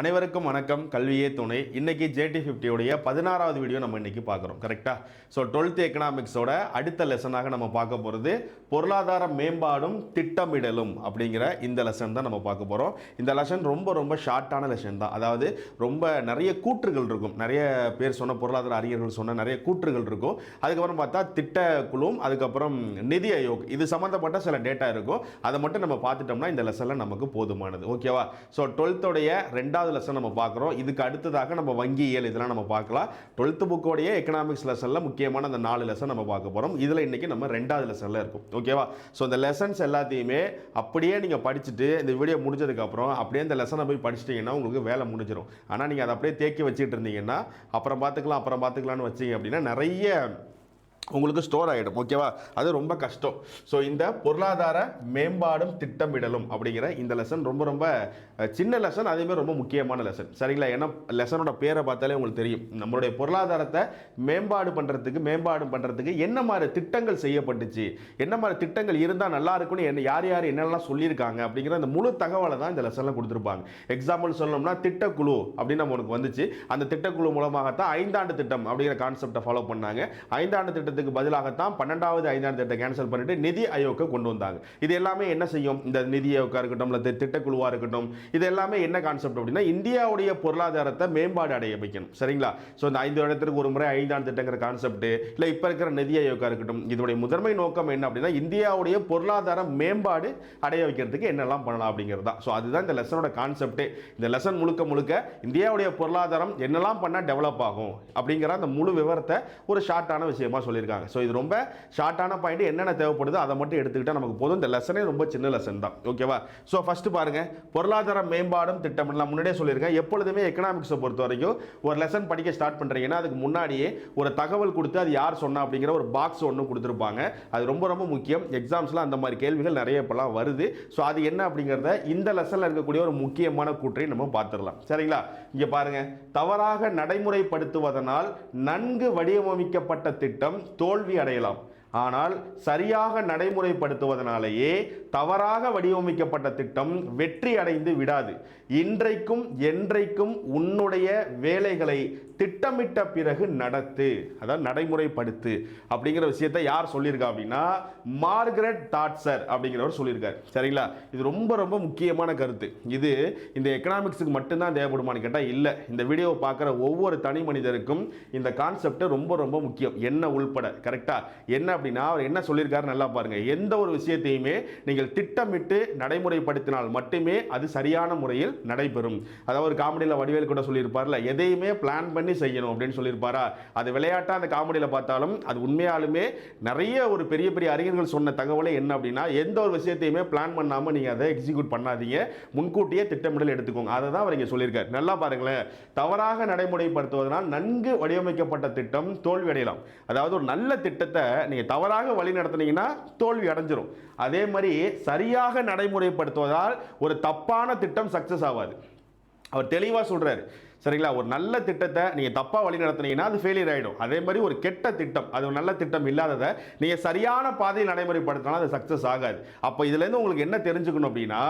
அனைவருக்கும் வணக்கம். கல்வியே துணை. இன்னைக்கு ஜேடி ஃபிஃப்டியோடைய பதினாறாவது வீடியோ நம்ம இன்னைக்கு பார்க்குறோம். கரெக்டாக ஸோ டுவெல்த் எக்கனாமிக்ஸோட அடுத்த லெசனாக நம்ம பார்க்க போகிறது பொருளாதார மேம்பாடும் திட்டமிடலும் அப்படிங்கிற இந்த லெசன் தான் நம்ம பார்க்க போகிறோம் இந்த லெசன் ரொம்ப ரொம்ப ஷார்ட்டான லெசன் தான். அதாவது ரொம்ப நிறைய கூற்றுகள் இருக்கும். நிறைய பேர் சொன்ன பொருளாதார அறிஞர்கள் சொன்ன நிறைய கூற்றுகள் இருக்கும். அதுக்கப்புறம் பார்த்தா திட்டக்குழுவும் அதுக்கப்புறம் நிதி ஆயோக். இது சம்மந்தப்பட்ட சில டேட்டா இருக்கும். அதை மட்டும் நம்ம பார்த்துட்டோம்னா இந்த லெசனில் நமக்கு போதுமானது. ஓகேவா ஸோ டுவெல்த்தோடைய ரெண்டாவது லெசன் நம்ம பார்க்குறோம். இதுக்கு அடுத்ததாக நம்ம வங்கியியல் இதெல்லாம் நம்ம பார்க்கலாம். டுவெல்த்து புக்கோடைய எக்கனாமிக்ஸ் லெசனில் முக்கியமான அந்த நாலு லெசன் நம்ம பார்க்க போகிறோம் இதில் இன்றைக்கி நம்ம ரெண்டாவது லெசனில் இருக்கும். ஓகேவா ஸோ இந்த லெசன்ஸ் எல்லாத்தையுமே அப்படியே நீங்கள் படிச்சுட்டு இந்த வீடியோ முடிஞ்சதுக்கப்புறம் அப்படியே இந்த லெசனை போய் படிச்சிட்டிங்கன்னா உங்களுக்கு வேலை முடிஞ்சிடும் ஆனால் நீங்கள் அதை அப்படியே தேக்கி வச்சுட்டு இருந்தீங்கன்னா அப்புறம் பார்த்துக்கலாம் அப்புறம் பார்த்துக்கலாம்னு வச்சீங்க அப்படின்னா நிறைய உங்களுக்கு ஸ்டோர் ஆகிடும் ஓகேவா அது ரொம்ப கஷ்டம். ஸோ இந்த பொருளாதார மேம்பாடும் திட்டமிடலும் அப்படிங்கிற இந்த லெசன் ரொம்ப ரொம்ப சின்ன லெசன் அதேமாதிரி ரொம்ப முக்கியமான லெசன் சரிங்களா? ஏன்னா லெசனோட பேரை பார்த்தாலே உங்களுக்கு தெரியும். நம்மளுடைய பொருளாதாரத்தை மேம்பாடு பண்ணுறதுக்கு மேம்பாடு பண்ணுறதுக்கு என்ன மாதிரி திட்டங்கள் செய்யப்பட்டுச்சு? என்ன மாதிரி திட்டங்கள் இருந்தால் நல்லா இருக்கும்னு என்ன யார் யார் என்னெல்லாம் சொல்லியிருக்காங்க அப்படிங்கிற அந்த முழு தகவலை தான் இந்த லெசனில் கொடுத்துருப்பாங்க. எக்ஸாம்பிள் சொல்லணும்னா திட்டக்குழு அப்படின்னு நம்ம உனக்கு வந்துச்சு. அந்த திட்டக்குழு மூலமாகத்தான் ஐந்தாண்டு திட்டம் அப்படிங்கிற கான்செப்டை ஃபாலோ பண்ணாங்க. ஐந்தாண்டு திட்டம் திட்டத்துக்கு பதிலாகத்தான் பன்னெண்டாவது ஐந்தாண்டு திட்டத்தை கேன்சல் பண்ணிட்டு நிதி ஆயோக்கை கொண்டு வந்தாங்க. இது எல்லாமே என்ன செய்யும்? இந்த நிதி ஆயோக்கா இருக்கட்டும் இல்லை திட்டக்குழுவாக இருக்கட்டும் இது எல்லாமே என்ன கான்செப்ட் அப்படின்னா இந்தியாவுடைய பொருளாதாரத்தை மேம்பாடு அடைய வைக்கணும். சரிங்களா? ஸோ இந்த ஐந்து இடத்திற்கு ஒரு முறை ஐந்தாண்டு திட்டங்கிற கான்செப்ட் இல்லை இப்போ இருக்கிற நிதி ஆயோக்கா இருக்கட்டும் இதோடைய முதன்மை நோக்கம் என்ன அப்படின்னா இந்தியாவுடைய பொருளாதார மேம்பாடு அடைய வைக்கிறதுக்கு என்னெல்லாம் பண்ணலாம் அப்படிங்கிறது தான். ஸோ அதுதான் இந்த லெசனோட கான்செப்டே இந்த லெசன் முழுக்க முழுக்க இந்தியாவுடைய பொருளாதாரம் என்னெல்லாம் பண்ணால் டெவலப் ஆகும் அப்படிங்கிற அந்த முழு விவரத்தை ஒரு ஷார்ட்டான விஷயமா சொல்லியிருக்காங்க ஸோ இது ரொம்ப ஷார்ட்டான பாயிண்ட் என்னென்ன தேவைப்படுதோ அதை மட்டும் எடுத்துக்கிட்டால் நமக்கு போதும். இந்த லெசனே ரொம்ப சின்ன லெசன் தான். ஓகேவா ஸோ ஃபஸ்ட்டு பாருங்கள் பொருளாதார மேம்பாடும் திட்டம். நான் முன்னாடியே சொல்லியிருக்கேன். எப்பொழுதுமே எக்கனாமிக்ஸை பொறுத்த வரைக்கும் ஒரு லெசன் படிக்க ஸ்டார்ட் பண்ணுறீங்கன்னா அதுக்கு முன்னாடியே ஒரு தகவல் கொடுத்து அது யார் சொன்னா அப்படிங்கிற ஒரு பாக்ஸ் ஒன்று கொடுத்துருப்பாங்க. அது ரொம்ப ரொம்ப முக்கியம். எக்ஸாம்ஸில் அந்த மாதிரி கேள்விகள் நிறைய இப்போலாம் வருது. ஸோ அது என்ன அப்படிங்கிறத இந்த லெசனில் இருக்கக்கூடிய ஒரு முக்கியமான கூற்றை நம்ம பார்த்துடலாம். சரிங்களா? இங்கே பாருங்கள் தவறாக நடைமுறைப்படுத்துவதனால் நன்கு வடிவமைக்கப்பட்ட திட்டம் தோல்வி அடையலாம். ஆனால் சரியாக நடைமுறைப்படுத்துவதனாலேயே தவறாக வடிவமைக்கப்பட்ட திட்டம் வெற்றி அடைந்து விடாது. இன்றைக்கும் என்றைக்கும் உன்னுடைய வேலைகளை திட்டமிட்ட பிறகு நடத்து அதாவது நடைமுறைப்படுத்து அப்படிங்கிற விஷயத்தை யார் சொல்லியிருக்கா அப்படின்னா மார்கரெட் தாட்சர் அப்படிங்கிறவர் சொல்லியிருக்காரு. சரிங்களா? இது ரொம்ப ரொம்ப முக்கியமான கருத்து. இது இந்த எக்கனாமிக்ஸுக்கு மட்டும்தான் தேவைப்படுமான்னு கேட்டால் இல்லை. இந்த வீடியோவை பார்க்குற ஒவ்வொரு தனி மனிதருக்கும் இந்த கான்செப்ட் ரொம்ப ரொம்ப முக்கியம். என்ன உள்பட கரெக்டாக என்ன அப்படின்னா அவர் என்ன சொல்லியிருக்காரு நல்லா பாருங்கள் எந்த ஒரு விஷயத்தையுமே நீங்கள் திட்டமிட்டு நடைமுறைப்படுத்தினால் மட்டுமே அது சரியான முறையில் நடைபெறும். அதாவது ஒரு காமெடியில் வடிவேல் கூட சொல்லியிருப்பார்ல எதையுமே பிளான் பண்ணி பண்ணி செய்யணும் அப்படின்னு சொல்லியிருப்பாரா? அது விளையாட்டா அந்த காமெடியில் பார்த்தாலும் அது உண்மையாலுமே நிறைய ஒரு பெரிய பெரிய அறிஞர்கள் சொன்ன தகவலே என்ன அப்படின்னா எந்த ஒரு விஷயத்தையுமே பிளான் பண்ணாமல் நீங்கள் அதை எக்ஸிக்யூட் பண்ணாதீங்க. முன்கூட்டியே திட்டமிடல் எடுத்துக்கோங்க. அதை தான் அவர் இங்கே சொல்லியிருக்காரு. நல்லா பாருங்களேன். தவறாக நடைமுறைப்படுத்துவதனால் நன்கு வடிவமைக்கப்பட்ட திட்டம் தோல்வி அடையலாம். அதாவது ஒரு நல்ல திட்டத்தை நீங்கள் தவறாக வழி நடத்துனீங்கன்னா தோல்வி அடைஞ்சிரும். அதே மாதிரி சரியாக நடைமுறைப்படுத்துவதால் ஒரு தப்பான திட்டம் சக்ஸஸ் ஆகாது. அவர் தெளிவாக சொல்கிறார் சரிங்களா? ஒரு நல்ல திட்டத்தை நீங்கள் தப்பாக வழி நடத்துனீங்கன்னா அது ஃபெயிலியர் ஆகிடும் அதே மாதிரி ஒரு கெட்ட திட்டம் அது ஒரு நல்ல திட்டம் இல்லாததை நீங்கள் சரியான பாதையில் நடைமுறைப்படுத்தினாலும் அது சக்ஸஸ் ஆகாது. அப்போ இதுலேருந்து உங்களுக்கு என்ன தெரிஞ்சுக்கணும் அப்படின்னா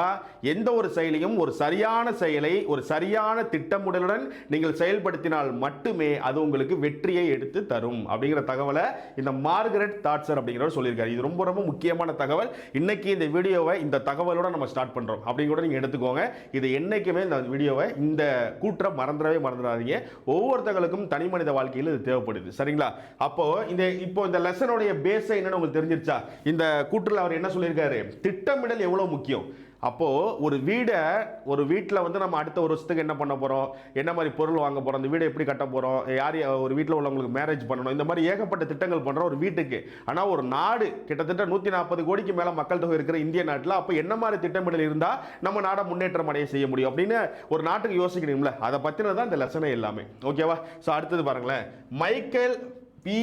எந்த ஒரு செயலையும் ஒரு சரியான செயலை ஒரு சரியான திட்டமிடலுடன் நீங்கள் செயல்படுத்தினால் மட்டுமே அது உங்களுக்கு வெற்றியை எடுத்து தரும் அப்படிங்கிற தகவலை இந்த மார்கரெட் தாட்சர் அப்படிங்கிறவர் சொல்லியிருக்காரு. இது ரொம்ப ரொம்ப முக்கியமான தகவல். இன்னைக்கு இந்த வீடியோவை இந்த தகவலோட நம்ம ஸ்டார்ட் பண்ணுறோம் அப்படிங்கூட நீங்கள் எடுத்துக்கோங்க. இது என்றைக்குமே இந்த வீடியோவை இந்த கூற்றை மறந்துடவே மறந்துடாதீங்க. ஒவ்வொருத்தங்களுக்கும் தனி மனித வாழ்க்கையில் இது தேவைப்படுது. சரிங்களா? அப்போ இந்த இப்போ இந்த லெசனுடைய பேஸை என்னன்னு உங்களுக்கு தெரிஞ்சிருச்சா? இந்த கூற்றில் அவர் என்ன சொல்லியிருக்காரு? திட்டமிடல் எவ்வளோ முக்கியம்? அப்போது ஒரு வீடை ஒரு வீட்டில் வந்து நம்ம அடுத்த ஒரு வருஷத்துக்கு என்ன பண்ண போகிறோம் என்ன மாதிரி பொருள் வாங்க போகிறோம் அந்த வீடை எப்படி கட்ட போகிறோம் யார் யா- ஒரு வீட்டில் உள்ளவங்களுக்கு மேரேஜ் பண்ணணும்? இந்த மாதிரி ஏகப்பட்ட திட்டங்கள் பண்ணுறோம் ஒரு வீட்டுக்கு. ஆனால் ஒரு நாடு கிட்டத்தட்ட நூற்றி நாற்பது கோடிக்கு மேலே மக்கள் தொகை இருக்கிற இந்திய நாட்டில் அப்போ என்ன மாதிரி திட்டமிடல் இருந்தால் நம்ம நாடை முன்னேற்றம் அடைய செய்ய முடியும்? அப்படின்னு ஒரு நாட்டுக்கு யோசிக்கணும்ல. அதை பற்றினது தான் இந்த லெசனே எல்லாமே. ஓகேவா? ஸோ அடுத்தது பாருங்களேன். Michael B.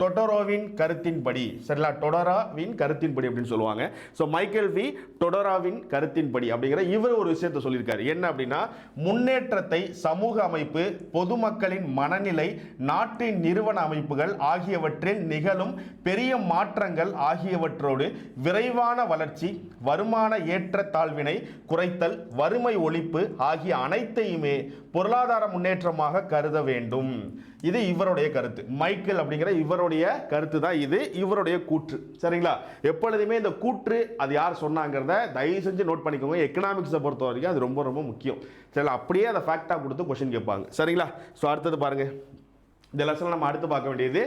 டொடோரோவின் கருத்தின்படி சரிங்களா? டொடோராவின் கருத்தின்படி அப்படின்னு சொல்லுவாங்க. So Michael we. டொடோராவின் கருத்தின்படி அப்படிங்கிற இவர் ஒரு விஷயத்தை சொல்லியிருக்காரு. என்ன அப்படின்னா முன்னேற்றத்தை சமூக அமைப்பு பொதுமக்களின் மனநிலை நாட்டின் நிறுவன அமைப்புகள் ஆகியவற்றில் நிகழும் பெரிய மாற்றங்கள் ஆகியவற்றோடு விரைவான வளர்ச்சி வருமான ஏற்றத்தாழ்வினை குறைத்தல் வறுமை ஒழிப்பு ஆகிய அனைத்தையுமே பொருளாதார முன்னேற்றமாக கருத வேண்டும். இது இவருடைய கருத்து. மைக்கேல் அப்படிங்கிற இவருடைய கருத்து தான் இது. இவருடைய கூற்று. சரிங்களா? எப்பொழுதுமே இந்த கூற்று அது யார் சொன்னாங்கிறத தயவு செஞ்சு நோட் பண்ணிக்கோங்க. எக்கனாமிக்ஸை பொறுத்த வரைக்கும் அது ரொம்ப ரொம்ப முக்கியம். சரி அப்படியே அதை ஃபேக்டாக கொடுத்து கொஷின் கேட்பாங்க. சரிங்களா? ஸோ அடுத்தது பாருங்க. இந்த லெசனில் நம்ம அடுத்து பார்க்க வேண்டியது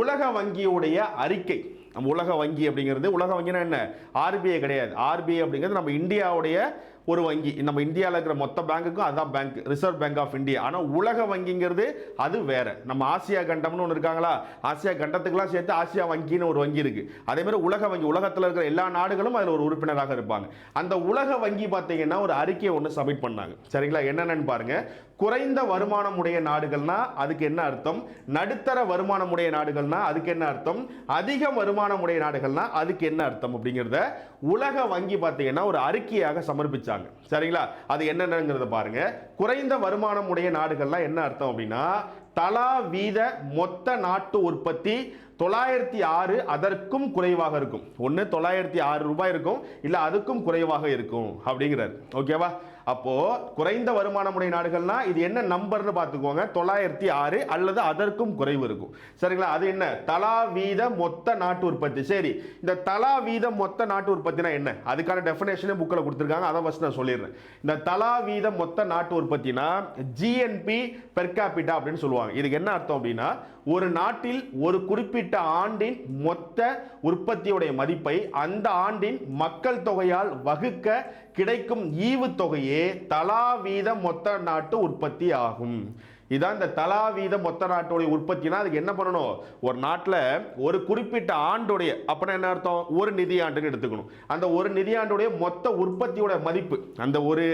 உலக வங்கியுடைய அறிக்கை. நம்ம உலக வங்கி அப்படிங்கிறது உலக வங்கினா என்ன? ஆர்பிஐ கிடையாது. ஆர்பிஐ அப்படிங்கிறது நம்ம இந்தியாவுடைய ஒரு வங்கி நம்ம இந்தியாவில் இருக்கிற மொத்த பேங்குக்கும் அதான் bank reserve bank of India. ஆனால் உலக வங்கிங்கிறது அது வேற. நம்ம ஆசியா கண்டம்னு ஒன்று இருக்காங்களா? ஆசியா கண்டத்துக்கெல்லாம் சேர்த்து ஆசியா வங்கின்னு ஒரு வங்கி இருக்குது அதேமாதிரி உலக வங்கி உலகத்தில் இருக்கிற எல்லா நாடுகளும் அதில் ஒரு உறுப்பினராக இருப்பாங்க. அந்த உலக வங்கி பார்த்தீங்கன்னா ஒரு அறிக்கையை ஒன்று சப்மிட் பண்ணாங்க. சரிங்களா? என்னென்னு பாருங்க. குறைந்த வருமானம் உடைய நாடுகள்னா அதுக்கு என்ன அர்த்தம்? நடுத்தர வருமானம் உடைய நாடுகள்னா அதுக்கு என்ன அர்த்தம்? அதிக வருமானம் உடைய நாடுகள்னா அதுக்கு என்ன அர்த்தம் அப்படிங்கிறத உலக வங்கி பார்த்தீங்கன்னா ஒரு அறிக்கையாக சமர்ப்பிச்சாங்க. சரிங்களா? அது என்னென்னங்கிறத பாருங்க. குறைந்த வருமானம் உடைய நாடுகள்லாம் என்ன அர்த்தம் அப்படின்னா தலா வீத மொத்த நாட்டு உற்பத்தி தொள்ளாயிரத்தி ஆறு அதற்கும் குறைவாக இருக்கும். ஒன்று தொள்ளாயிரத்தி ஆறு ரூபாய் இருக்கும். இல்லை அதுக்கும் குறைவாக இருக்கும். அப்படிங்கிறார். ஓகேவா? அப்போ குறைந்த வருமானமுடைய நாடுகள்னா இது என்ன நம்பர்னு பார்த்துக்கோங்க. தொள்ளாயிரத்தி ஆறு அல்லது அதற்கும் குறைவு இருக்கும். சரிங்களா? அது என்ன? தலா வீத மொத்த நாட்டு உற்பத்தி. சரி. இந்த தலா வீத மொத்த நாட்டு உற்பத்தினா என்ன? அதுக்கான டெஃபினேஷனே புக்கில் கொடுத்துருக்காங்க. அதை ஃபஸ்ட் நான் சொல்லிடுறேன். இந்த தலா வீத மொத்த நாட்டு உற்பத்தினா ஜிஎன்பி பெர் கேபிட்டா அப்படின்னு சொல்லுவாங்க. இதுக்கு என்ன அர்த்தம் அப்படின்னா ஒரு நாட்டில் ஒரு குறிப்பிட்ட ஆண்டின் மொத்த உற்பத்தியுடைய மதிப்பை அந்த ஆண்டின் மக்கள் தொகையால் வகுக்க கிடைக்கும் ஈவு தொகையே தலா வீத மொத்த நாட்டு உற்பத்தி ஆகும். இதான் இந்த தலா வீத மொத்த நாட்டுடைய உற்பத்தினா அதுக்கு என்ன பண்ணணும்? ஒரு நாட்டில் ஒரு குறிப்பிட்ட ஆண்டுடைய அப்படின்னா என்ன அர்த்தம்? ஒரு நிதியாண்டுன்னு எடுத்துக்கணும். அந்த ஒரு நிதியாண்டுடைய மொத்த உற்பத்தியோட மதிப்பு அந்த ஒரு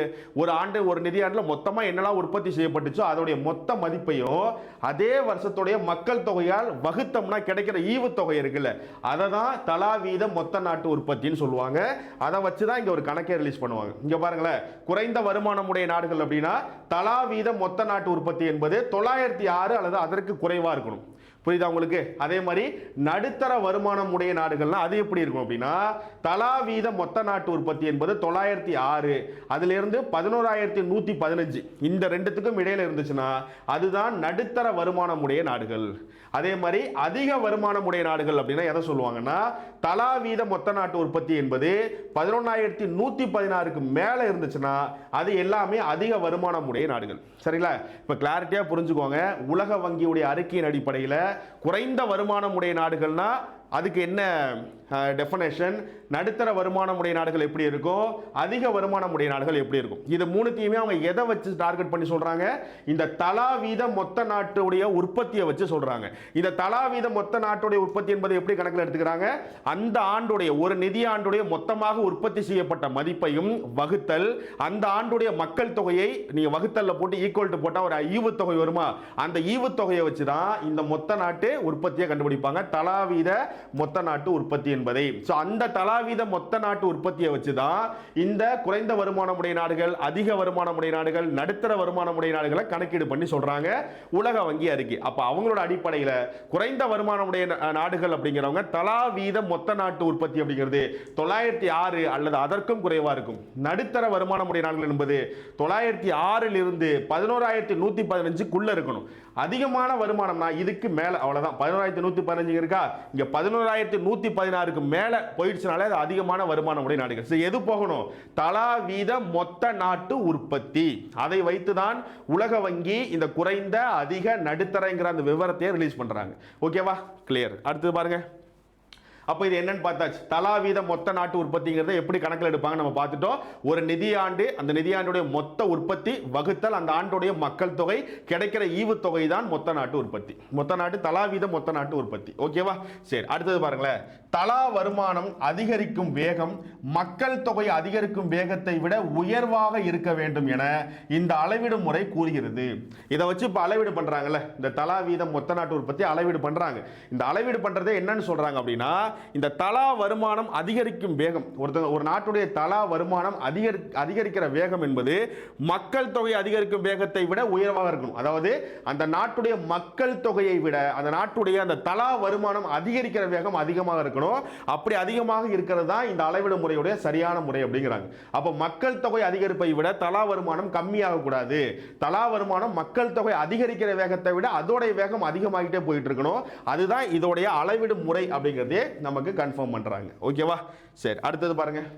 ஒரு ஆண்டு ஒரு நிதியாண்டில் மொத்தமாக என்னெல்லாம் உற்பத்தி செய்யப்பட்டுச்சோ அதோடைய மொத்த மதிப்பையும் அதே வருஷத்துடைய மக்கள் தொகையால் வகுத்தம்னா கிடைக்கிற ஈவுத்தொகை இருக்குல்ல அதை தான் தலா வீத மொத்த நாட்டு உற்பத்தின்னு சொல்லுவாங்க. அதை வச்சு தான் இங்கே ஒரு கணக்கே ரிலீஸ் பண்ணுவாங்க. இங்கே பாருங்களேன் குறைந்த வருமானமுடைய நாடுகள் அப்படின்னா தலா வீத மொத்த நாட்டு உற்பத்தி என்பது தொள்ளாயிரத்தி ஆறு அல்லது அதற்கு குறைவாக இருக்கணும். புரியுதா உங்களுக்கு? அதே மாதிரி நடுத்தர வருமானம் உடைய நாடுகள்னா அது எப்படி இருக்கும் அப்படின்னா தலா வீத மொத்த நாட்டு உற்பத்தி என்பது தொள்ளாயிரத்தி ஆறு அதிலிருந்து பதினோராயிரத்தி நூற்றி பதினஞ்சு. இந்த ரெண்டுத்துக்கும் இடையில இருந்துச்சுன்னா அதுதான் நடுத்தர வருமானம் உடைய நாடுகள். அதே மாதிரி அதிக வருமானம் உடைய நாடுகள் அப்படின்னா எதை சொல்லுவாங்கன்னா தலா வீத மொத்த நாட்டு உற்பத்தி என்பது பதினொன்னாயிரத்தி நூற்றி பதினாறுக்கு மேலே இருந்துச்சுன்னா அது எல்லாமே அதிக வருமானம் உடைய நாடுகள். சரிங்களா? இப்போ கிளாரிட்டியாக புரிஞ்சுக்கோங்க. உலக வங்கியுடைய அறிக்கையின் அடிப்படையில் குறைந்த வருமானம் உடைய நாடுகள்னா அதுக்கு என்ன டெஃபனேஷன் நடுத்தர வருமானம் உடைய நாடுகள் எப்படி இருக்கும் அதிக வருமானம் உடைய நாடுகள் எப்படி இருக்கும்? இது மூணுத்தையுமே அவங்க எதை வச்சு டார்கெட் பண்ணி சொல்கிறாங்க இந்த தலா வீத மொத்த நாட்டுடைய உற்பத்தியை வச்சு சொல்கிறாங்க இந்த தலா வீத மொத்த நாட்டுடைய உற்பத்தி என்பது எப்படி கணக்கில் எடுத்துக்கிறாங்க? அந்த ஆண்டுடைய ஒரு நிதி ஆண்டுடைய மொத்தமாக உற்பத்தி செய்யப்பட்ட மதிப்பையும் வகுத்தல். அந்த ஆண்டுடைய மக்கள் தொகையை நீங்கள் வகுத்தல்ல போட்டு ஈக்குவல் டு போட்டா ஒரு ஈவுத்தொகை வருமா? அந்த ஈவுத்தொகையை வச்சு தான் இந்த மொத்த நாட்டு உற்பத்தியை கண்டுபிடிப்பாங்க. தலாவீத மொத்த நாட்டு உற்பத்தி என்பதை. ஸோ அந்த தலாவீத மொத்த நாட்டு உற்பத்தியை வச்சு தான் இந்த குறைந்த வருமானமுடைய நாடுகள் அதிக வருமானமுடைய நாடுகள் நடுத்தர வருமானமுடைய நாடுகளை கணக்கீடு பண்ணி சொல்கிறாங்க உலக வங்கி அறிக்கை. அப்போ அவங்களோட அடிப்படையில் குறைந்த வருமானமுடைய நாடுகள் அப்படிங்கிறவங்க தலாவீத மொத்த நாட்டு உற்பத்தி அப்படிங்கிறது தொள்ளாயிரத்தி ஆறு அல்லது அதற்கும் குறைவாக இருக்கும். நடுத்தர வருமானமுடைய நாடுகள் என்பது தொள்ளாயிரத்தி ஆறில் இருந்து பதினோராயிரத்தி நூற்றி பதினஞ்சுக்குள்ளே இருக்கணும். அதிகமான வருமானம்னா இதுக்கு மேலே அவ்வளோதான் பதினோராயிரத்தி நூற்றி பதினஞ்சு இருக்கா? இங்கே பதினோராயிரத்தி நூற்றி பதினாறுக்கு மேலே போயிடுச்சுனாலே அது அதிகமான வருமானம் உடைய நாடுகள். ஸோ எது போகணும்? தலா வீத மொத்த நாட்டு உற்பத்தி. அதை வைத்து தான் உலக வங்கி இந்த குறைந்த அதிக நடுத்தரங்கிற அந்த விவரத்தையே ரிலீஸ் பண்ணுறாங்க ஓகேவா கிளியர் அடுத்தது பாருங்கள் அப்போ இது என்னன்னு பார்த்தாச்சு. தலா வீத மொத்த நாட்டு உற்பத்திங்கிறத எப்படி கணக்கில் எடுப்பாங்க நம்ம பார்த்துட்டோம். ஒரு நிதியாண்டு அந்த நிதியாண்டுடைய மொத்த உற்பத்தி வகுத்தல் அந்த ஆண்டுடைய மக்கள் தொகை கிடைக்கிற ஈவுத்தொகை தான் மொத்த நாட்டு உற்பத்தி. மொத்த நாட்டு தலா வீத மொத்த நாட்டு உற்பத்தி. ஓகேவா? சரி அடுத்தது பாருங்களேன். தலா வருமானம் அதிகரிக்கும் வேகம் மக்கள் தொகை அதிகரிக்கும் வேகத்தை விட உயர்வாக இருக்க வேண்டும் என இந்த அளவிடும் முறை கூறுகிறது. இதை வச்சு இப்போ அளவீடு பண்ணுறாங்கல்ல இந்த தலா வீதம் மொத்த நாட்டு உற்பத்தி அளவீடு பண்ணுறாங்க இந்த அளவீடு பண்ணுறதே என்னன்னு சொல்கிறாங்க அப்படின்னா இந்த தலா வருமானம் அதிகரிக்கும் வேகம் ஒருத்தங்க ஒரு நாட்டுடைய தலா வருமானம் அதிகரி அதிகரிக்கிற வேகம் என்பது மக்கள் தொகை அதிகரிக்கும் வேகத்தை விட உயர்வாக இருக்கணும். அதாவது அந்த நாட்டுடைய மக்கள் தொகையை விட அந்த நாட்டுடைய அந்த தலா வருமானம் அதிகரிக்கிற வேகம் அதிகமாக இருக்கணும். அப்படி அதிகமாக இருக்கிறது தான் இந்த அளவிடும் முறையுடைய சரியான முறை அப்படிங்கிறாங்க. அப்போ மக்கள் தொகை அதிகரிப்பை விட தலா வருமானம் கம்மியாக கூடாது. தலா வருமானம் மக்கள் தொகை அதிகரிக்கிற வேகத்தை விட அதோடைய வேகம் அதிகமாகிட்டே போயிட்டு இருக்கணும். அதுதான் இதோடைய அளவிடும் முறை அப்படிங்கிறதே நமக்கு கன்ஃபார்ம் பண்ணுறாங்க ஓகேவா சரி அடுத்தது பாருங்கள்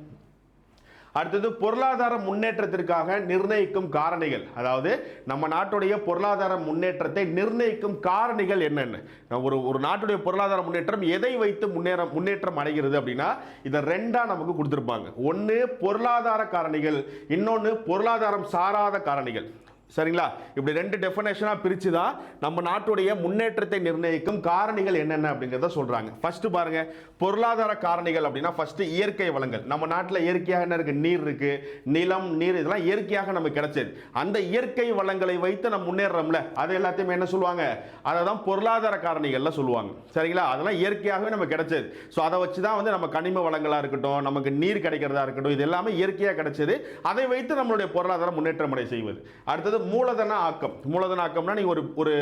அடுத்தது பொருளாதார முன்னேற்றத்திற்காக நிர்ணயிக்கும் காரணிகள். அதாவது நம்ம நாட்டுடைய பொருளாதார முன்னேற்றத்தை நிர்ணயிக்கும் காரணிகள் என்னென்ன. ஒரு ஒரு நாட்டுடைய பொருளாதார முன்னேற்றம் எதை வைத்து முன்னேற முன்னேற்றம் அடைகிறது அப்படின்னா இதை ரெண்டாக நமக்கு கொடுத்துருப்பாங்க. ஒன்று பொருளாதார காரணிகள் இன்னொன்று பொருளாதாரம் சாராத காரணிகள். சரிங்களா? இப்படி ரெண்டு டெஃபினேஷனாக பிரித்து தான் நம்ம நாட்டுடைய முன்னேற்றத்தை நிர்ணயிக்கும் காரணிகள் என்னென்ன அப்படிங்கிறத சொல்கிறாங்க ஃபஸ்ட்டு பாருங்கள் பொருளாதார காரணிகள் அப்படின்னா ஃபஸ்ட்டு இயற்கை வளங்கள். நம்ம நாட்டில் இயற்கையாக என்ன இருக்குது நீர் இருக்குது நிலம் நீர் இதெல்லாம் இயற்கையாக நமக்கு கிடைச்சது. அந்த இயற்கை வளங்களை வைத்து நம்ம முன்னேறோம்ல அது எல்லாத்தையுமே என்ன சொல்லுவாங்க? அதை தான் பொருளாதார காரணிகள்லாம் சொல்லுவாங்க. சரிங்களா? அதெல்லாம் இயற்கையாகவே நம்ம கிடைச்சது. ஸோ அதை வச்சு தான் வந்து நம்ம கனிம வளங்களாக இருக்கட்டும் நமக்கு நீர் கிடைக்கிறதா இருக்கட்டும் இது எல்லாமே இயற்கையாக கிடைச்சது. அதை வைத்து நம்மளுடைய பொருளாதார முன்னேற்றம் அடை செய்வது. அடுத்தது மூலதன ஆக்கம் மூலதன ஆக்கம்னா நீங்கள் ஒரு ஒரு